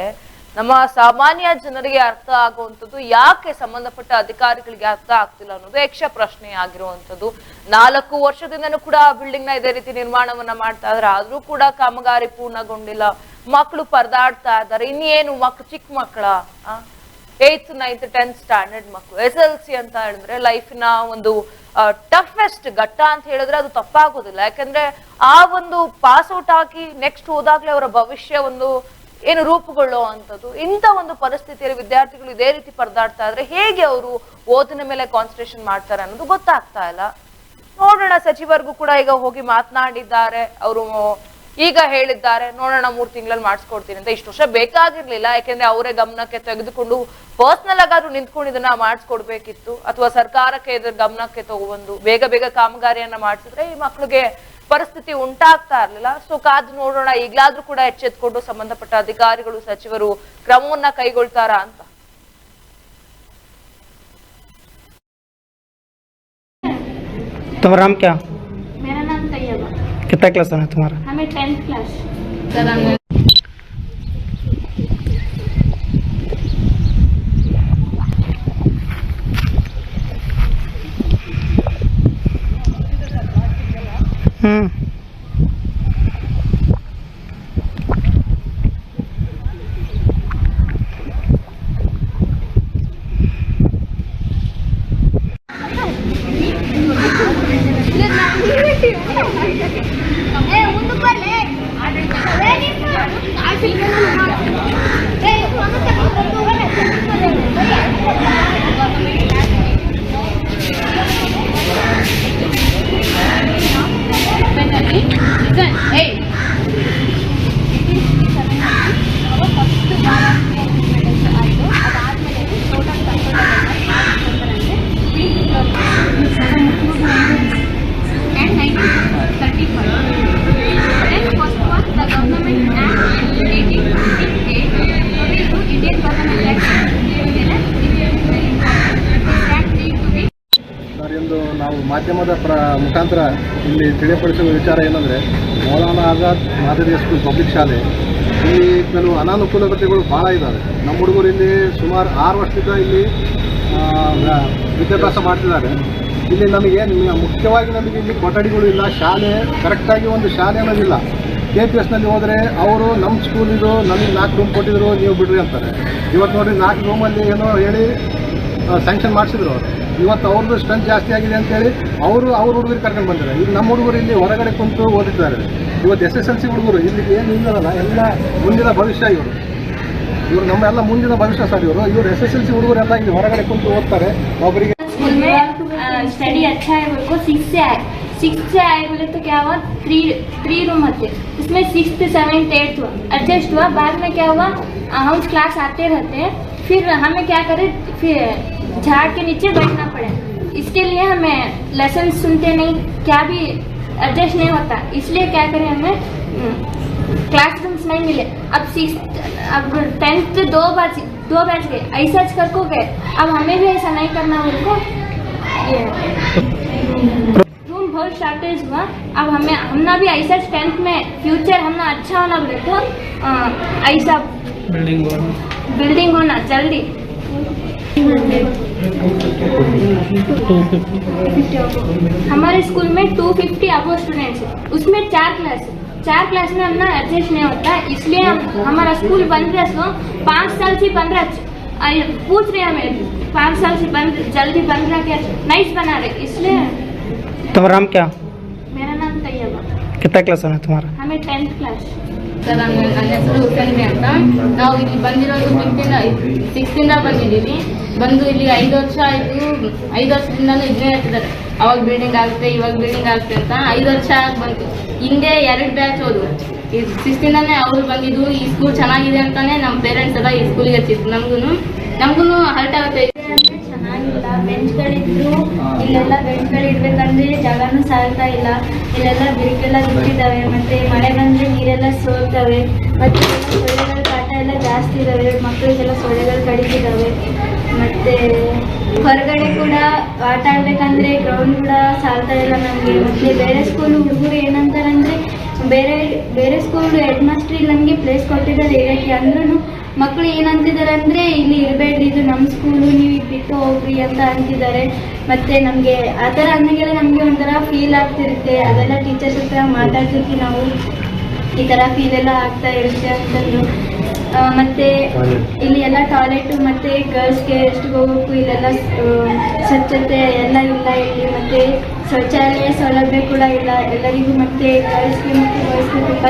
ನಮ್ಮ ಸಾಮಾನ್ಯ ಜನರಿಗೆ ಅರ್ಥ ಆಗುವಂಥದ್ದು, ಯಾಕೆ ಸಂಬಂಧಪಟ್ಟ ಅಧಿಕಾರಿಗಳಿಗೆ ಅರ್ಥ ಆಗ್ತಿಲ್ಲ ಅನ್ನೋದು ಯಕ್ಷ ಪ್ರಶ್ನೆ ಆಗಿರುವಂಥದ್ದು ನಾಲ್ಕು ವರ್ಷದಿಂದನೂ ಕೂಡ ಬಿಲ್ಡಿಂಗ್ನ ಇದೇ ರೀತಿ ನಿರ್ಮಾಣವನ್ನ ಮಾಡ್ತಾ ಇದಾರೆ. ಆದ್ರೂ ಕೂಡ ಕಾಮಗಾರಿ ಪೂರ್ಣಗೊಂಡಿಲ್ಲ. ಮಕ್ಕಳು ಪರದಾಡ್ತಾ ಇದ್ದಾರೆ. ಇನ್ನೇನು ಮಕ್ಳು ಚಿಕ್ಕ ಮಕ್ಕಳ ಏತ್ ನೈನ್ತ್ ಟೆಂತ್ ಸ್ಟ್ಯಾಂಡರ್ಡ್ ಮಕ್ಕಳು ಎಸ್ ಎಲ್ ಸಿ ಅಂತ ಹೇಳಿದ್ರೆ ಲೈಫಿನ ಒಂದು ಟಫೆಸ್ಟ್ ಘಟ್ಟ ಅಂತ ಹೇಳಿದ್ರೆ ಅದು ತಪ್ಪಾಗೋದಿಲ್ಲ. ಯಾಕಂದ್ರೆ ಆ ಒಂದು ಪಾಸ್ ಔಟ್ ಆಗಿ ನೆಕ್ಸ್ಟ್ ಹೋದಾಗ್ಲೇ ಅವರ ಭವಿಷ್ಯ ಒಂದು ಏನು ರೂಪುಗೊಳ್ಳೋ ಅಂಥದ್ದು ಇಂಥ ಒಂದು ಪರಿಸ್ಥಿತಿಯಲ್ಲಿ ವಿದ್ಯಾರ್ಥಿಗಳು ಇದೇ ರೀತಿ ಪರದಾಡ್ತಾ ಇದ್ರೆ ಹೇಗೆ ಅವರು ಓದಿನ ಮೇಲೆ ಕಾನ್ಸಂಟ್ರೇಷನ್ ಮಾಡ್ತಾರೆ ಅನ್ನೋದು ಗೊತ್ತಾಗ್ತಾ ಇಲ್ಲ. ನೋಡೋಣ, ಸಚಿವರಿಗೂ ಕೂಡ ಈಗ ಹೋಗಿ ಮಾತನಾಡಿದ್ದಾರೆ, ಅವರು ಈಗ ಹೇಳಿದ್ದಾರೆ, ನೋಡೋಣ ಮೂರ್ ತಿಂಗಳಲ್ಲಿ ಮಾಡಿಸ್ಕೊಡ್ತೀನಿ ಅಂತ. ಇಷ್ಟು ವರ್ಷ ಬೇಕಾಗಿರ್ಲಿಲ್ಲ, ಯಾಕೆಂದ್ರೆ ಅವರೇ ಗಮನಕ್ಕೆ ತೆಗೆದುಕೊಂಡು ಪರ್ಸನಲ್ ಆಗಾದ್ರೂ ನಿಂತ್ಕೊಂಡು ಇದನ್ನ ಮಾಡಿಸ್ಕೊಡ್ಬೇಕಿತ್ತು. ಅಥವಾ ಸರ್ಕಾರಕ್ಕೆ ಇದ್ರ ಗಮನಕ್ಕೆ ತಗೊಬಂದು ಬೇಗ ಬೇಗ ಕಾಮಗಾರಿಯನ್ನ ಮಾಡಿಸಿದ್ರೆ ಈ ಮಕ್ಳಿಗೆ ಪರಿಸ್ಥಿತಿ ಉಂಟಾಗ್ತಾ ಇರ್ಲಿಲ್ಲ ಸೊ ಕಾದು ನೋಡೋಣ ಈಗ್ಲಾದ್ರೂ ಕೂಡ ಎಚ್ಚೆತ್ಕೊಂಡು ಸಂಬಂಧಪಟ್ಟ ಅಧಿಕಾರಿಗಳು ಸಚಿವರು ಕ್ರಮವನ್ನ ಕೈಗೊಳ್ತಾರಾ ಅಂತ तुम्हारा नाम क्या मेरा नाम तैयबा कितना क्लास है तुम्हारा हमें टेंथ क्लास Hmm. ಮಾಧ್ಯಮದ ಪ್ರ, ಮುಖಾಂತರ ಇಲ್ಲಿ ತಿಳಿಯಪಡಿಸುವ ವಿಚಾರ ಏನಂದರೆ, ಮೌಲಾನಾ ಆಜಾದ್ ಮಾದರಿ ಸ್ಕೂಲ್ ಪಬ್ಲಿಕ್ ಶಾಲೆ. ಇಲ್ಲಿ ಕೆಲವು ಅನಾನುಕೂಲತೆಗಳು ಭಾಳ ಇದ್ದಾವೆ ನಮ್ಮ ಹುಡುಗರು ಇಲ್ಲಿ ಸುಮಾರು ಆರು ವರ್ಷದಿಂದ ಇಲ್ಲಿ ವಿದ್ಯಾಭ್ಯಾಸ ಮಾಡ್ತಿದ್ದಾರೆ. ಇಲ್ಲಿ ನಮಗೆ ಮುಖ್ಯವಾಗಿ ನಮಗೆ ಇಲ್ಲಿ ಕೊಠಡಿಗಳು ಇಲ್ಲ, ಶಾಲೆ ಕರೆಕ್ಟಾಗಿ ಒಂದು ಶಾಲೆ ಅನ್ನೋದಿಲ್ಲ. ಕೆ ಪಿ ಎಸ್ನಲ್ಲಿ ಹೋದರೆ ಅವರು ನಮ್ಮ ಸ್ಕೂಲ್ ಇದು, ನಮಗೆ ನಾಲ್ಕು ರೂಮ್ ಕೊಟ್ಟಿದ್ರು, ನೀವು ಬಿಡ್ರಿ ಅಂತಾರೆ. ಇವತ್ತು ನೋಡಿ ನಾಲ್ಕು ರೂಮಲ್ಲಿ ಏನೋ ಹೇಳಿ ಸ್ಯಾಂಕ್ಷನ್ ಮಾಡಿಸಿದ್ರು ಅವರು. ಇವತ್ತು ಅವ್ರದ್ದು ಸ್ಟ್ರೆಂತ್ ಜಾಸ್ತಿ ಆಗಿದೆ ಅಂತೇಳಿ ಅವರು ಅವ್ರ ಹುಡುಗರು ಕರ್ಕೊಂಡು ಬಂದಿದ್ದಾರೆ ಈಗ ನಮ್ಮ ಹುಡುಗರು ಇಲ್ಲಿ ಹೊರಗಡೆ ಕುಂತು ಓದಿದ್ದಾರೆ ಇವತ್ತು ಎಸ್ ಎಸ್ ಎಲ್ ಸಿ ಹುಡುಗರು ಇಲ್ಲಿ ಏನು ಇಲ್ಲದಲ್ಲ ಎಲ್ಲ ಮುಂದಿನ ಭವಿಷ್ಯ ಇವರು ಇವರು ನಮ್ಮ ಎಲ್ಲ ಮುಂದಿನ ಭವಿಷ್ಯ ಸರ್ ಇವರು ಇವರು ಎಸ್ ಎಸ್ ಎಲ್ ಸಿ ಹುಡುಗರೆಲ್ಲ ಇಲ್ಲಿ ಹೊರಗಡೆ ಕುಂತು ಓದ್ತಾರೆ ಒಬ್ಬರಿಗೆ स्कूल में स्टडी अच्छा है बोल को सिक्स से आए सिक्स से आए बोले तो क्या हुआ थ्री थ्री रूम होते उसमें सिक्स सेवेंथ एट्थ हुआ एडजस्ट हुआ बाद में क्या हुआ अ, हम क्लास आते रहते हैं फिर हमें क्या करें फिर झाड़ के नीचे बैठना पड़े। इसके लिए हमें लेसन सुनते नहीं क्या भी एडजस्ट नहीं होता। इसलिए क्या करें हमें क्लासरूम्स नहीं मिले। अब सिक्स अब टेंथ दो बज दो बज गए ऐसा कर को गए अब हमें भी ऐसा नहीं करना उनको। रूम बहुत शॉर्टेज हुआ। अब हमें हमना भी ऐसा टेंथ में फ्यूचर हमना अच्छा होना बोले तो ऐसा बिल्डिंग होना जल्दी। हमारे स्कूल में 250 फिफ्टी अबो स्टूडेंट्स है उसमें चार क्लास है चार क्लास में हम ना एडजस्ट नहीं होता इसलिए हम हमारा स्कूल बन रहा सो पाँच साल से बन रहा आ, ये पूछ रहे हमें पाँच साल से बन जल्दी बन रहा क्या नाइस बना रहे इसलिए तुम्हारा नाम क्या मेरा नाम तैयबा कितना क्लास है तुम्हारा हमें टेंथ क्लास ಸರ್ ನನ್ನ ನನ್ನ ಹೆಸರು ಹುಸೇನ್ಬಿ ಅಂತ ನಾವು ಇಲ್ಲಿ ಬಂದಿರೋದು ಫಿಫ್ತಿಂದ ಸಿಕ್ಸ್ತಿಂದ ಬಂದಿದ್ದೀವಿ ಬಂದು ಇಲ್ಲಿ ಐದು ವರ್ಷ ಆಯಿತು. ಐದು ವರ್ಷದಿಂದನೂ ಇದನ್ನೇ ಹೇಳ್ತಿದ್ದಾರೆ ಅವಾಗ ಬಿಲ್ಡಿಂಗ್ ಆಗುತ್ತೆ ಇವಾಗ ಬಿಲ್ಡಿಂಗ್ ಆಗುತ್ತೆ ಅಂತ ಐದು ವರ್ಷ ಆಗಿ ಬಂತು. ಹಿಂದೆ ಎರಡು ಬ್ಯಾಚ್ ಹೋದ್ರು ಈ ಸಿಕ್ಸ್ತಿಂದಾನೇ ಅವರು ಬಂದಿದ್ದು, ಈ ಸ್ಕೂಲ್ ಚೆನ್ನಾಗಿದೆ ಅಂತಾನೆ ನಮ್ಮ ಪೇರೆಂಟ್ಸ್ ಎಲ್ಲ ಈ ಸ್ಕೂಲಿಗೆ ಹಚ್ಚಿದ್ರು. ನಮಗೂ ನಮಗೂ ಹರ್ಟ್ ಆಗುತ್ತೆ. ಚೆನ್ನಾಗಿಲ್ಲ. ಬೆಂಚ್ಗಳಿದ್ರು ಇಲ್ಲೆಲ್ಲ ಬೆಂಚ್ಗಳಿಡ್ಬೇಕಂದ್ರೆ ಜಾಗನೂ ಸಾಯ್ತಾ ಇಲ್ಲ. ಇಲ್ಲೆಲ್ಲ ಬಿರುಕೆಲ್ಲ ಬಿಟ್ಟಿದ್ದಾವೆ. ಮತ್ತೆ ಮಳೆ ಬಂದ್ರೆ ನೀರೆಲ್ಲ ಸೋಲ್ತವೆ ಮತ್ತೆ ಸೊಳ್ಳೆಗಳ ಕಾಟ ಎಲ್ಲ ಜಾಸ್ತಿ ಇದಾವೆ. ಮಕ್ಕಳಿಗೆಲ್ಲ ಸೊಳ್ಳೆಗಳು ಕಡಿತಿದ್ದಾವೆ. ಮತ್ತೆ ಹೊರಗಡೆ ಕೂಡ ಆಟ ಆಡ್ಬೇಕಂದ್ರೆ ಗ್ರೌಂಡ್ ಕೂಡ ಸಾಲ್ತಾ ಇಲ್ಲ ನಮಗೆ. ಮತ್ತೆ ಬೇರೆ ಸ್ಕೂಲ್ ಹುಡುಗರು ಏನಂತಾರಂದ್ರೆ, ಬೇರೆ ಬೇರೆ ಸ್ಕೂಲ್ ಹೆಡ್ ಮಾಸ್ಟರ್ ನಮ್ಗೆ ಪ್ಲೇಸ್ ಕೊಟ್ಟಿದ್ದಾರೆ ಇರಕ್ಕೆ ಅಂದ್ರೂ ಮಕ್ಕಳು ಏನಂತಿದ್ದಾರೆ ಅಂದ್ರೆ ಇಲ್ಲಿ ಇರಬೇಡಿ ಇದು ನಮ್ಮ ಸ್ಕೂಲು ನೀವು ಬಿಟ್ಟು ಹೋಗ್ರಿ ಅಂತ ಅಂತಿದ್ದಾರೆ. ಮತ್ತೆ ನಮಗೆ ಆ ಥರ ಅಂದಾಗೆಲ್ಲ ನಮಗೆ ಒಂಥರ ಫೀಲ್ ಆಗ್ತಿರುತ್ತೆ. ಅದೆಲ್ಲ ಟೀಚರ್ಸ್ ಹತ್ರ ಮಾತಾಡ್ತಿರ್ತೀವಿ ನಾವು ಈ ಥರ ಫೀಲ್ ಎಲ್ಲ ಆಗ್ತಾ ಇರುತ್ತೆ ಅಂತಂದು. ಮತ್ತೆ ಇಲ್ಲಿ ಎಲ್ಲ ಟಾಯ್ಲೆಟ್ ಮತ್ತೆ ಗರ್ಲ್ಸ್ಗೆ ಎಷ್ಟು ಹೋಗೋಕ್ಕೂ ಇಲ್ಲೆಲ್ಲ ಸ್ವಚ್ಛತೆ ಎಲ್ಲ ಇಲ್ಲ ಇಲ್ಲಿ ಮತ್ತೆ ಶೌಚಾಲಯ ಸೌಲಭ್ಯ ಕೂಡ ಇಲ್ಲ. ಎಲ್ಲರಿಗೂ ಮತ್ತೆ ಗರ್ಲ್ಸ್ಗೆ ಮತ್ತೆ ಬಾಯ್ಸ್ಗೆ ತುಂಬ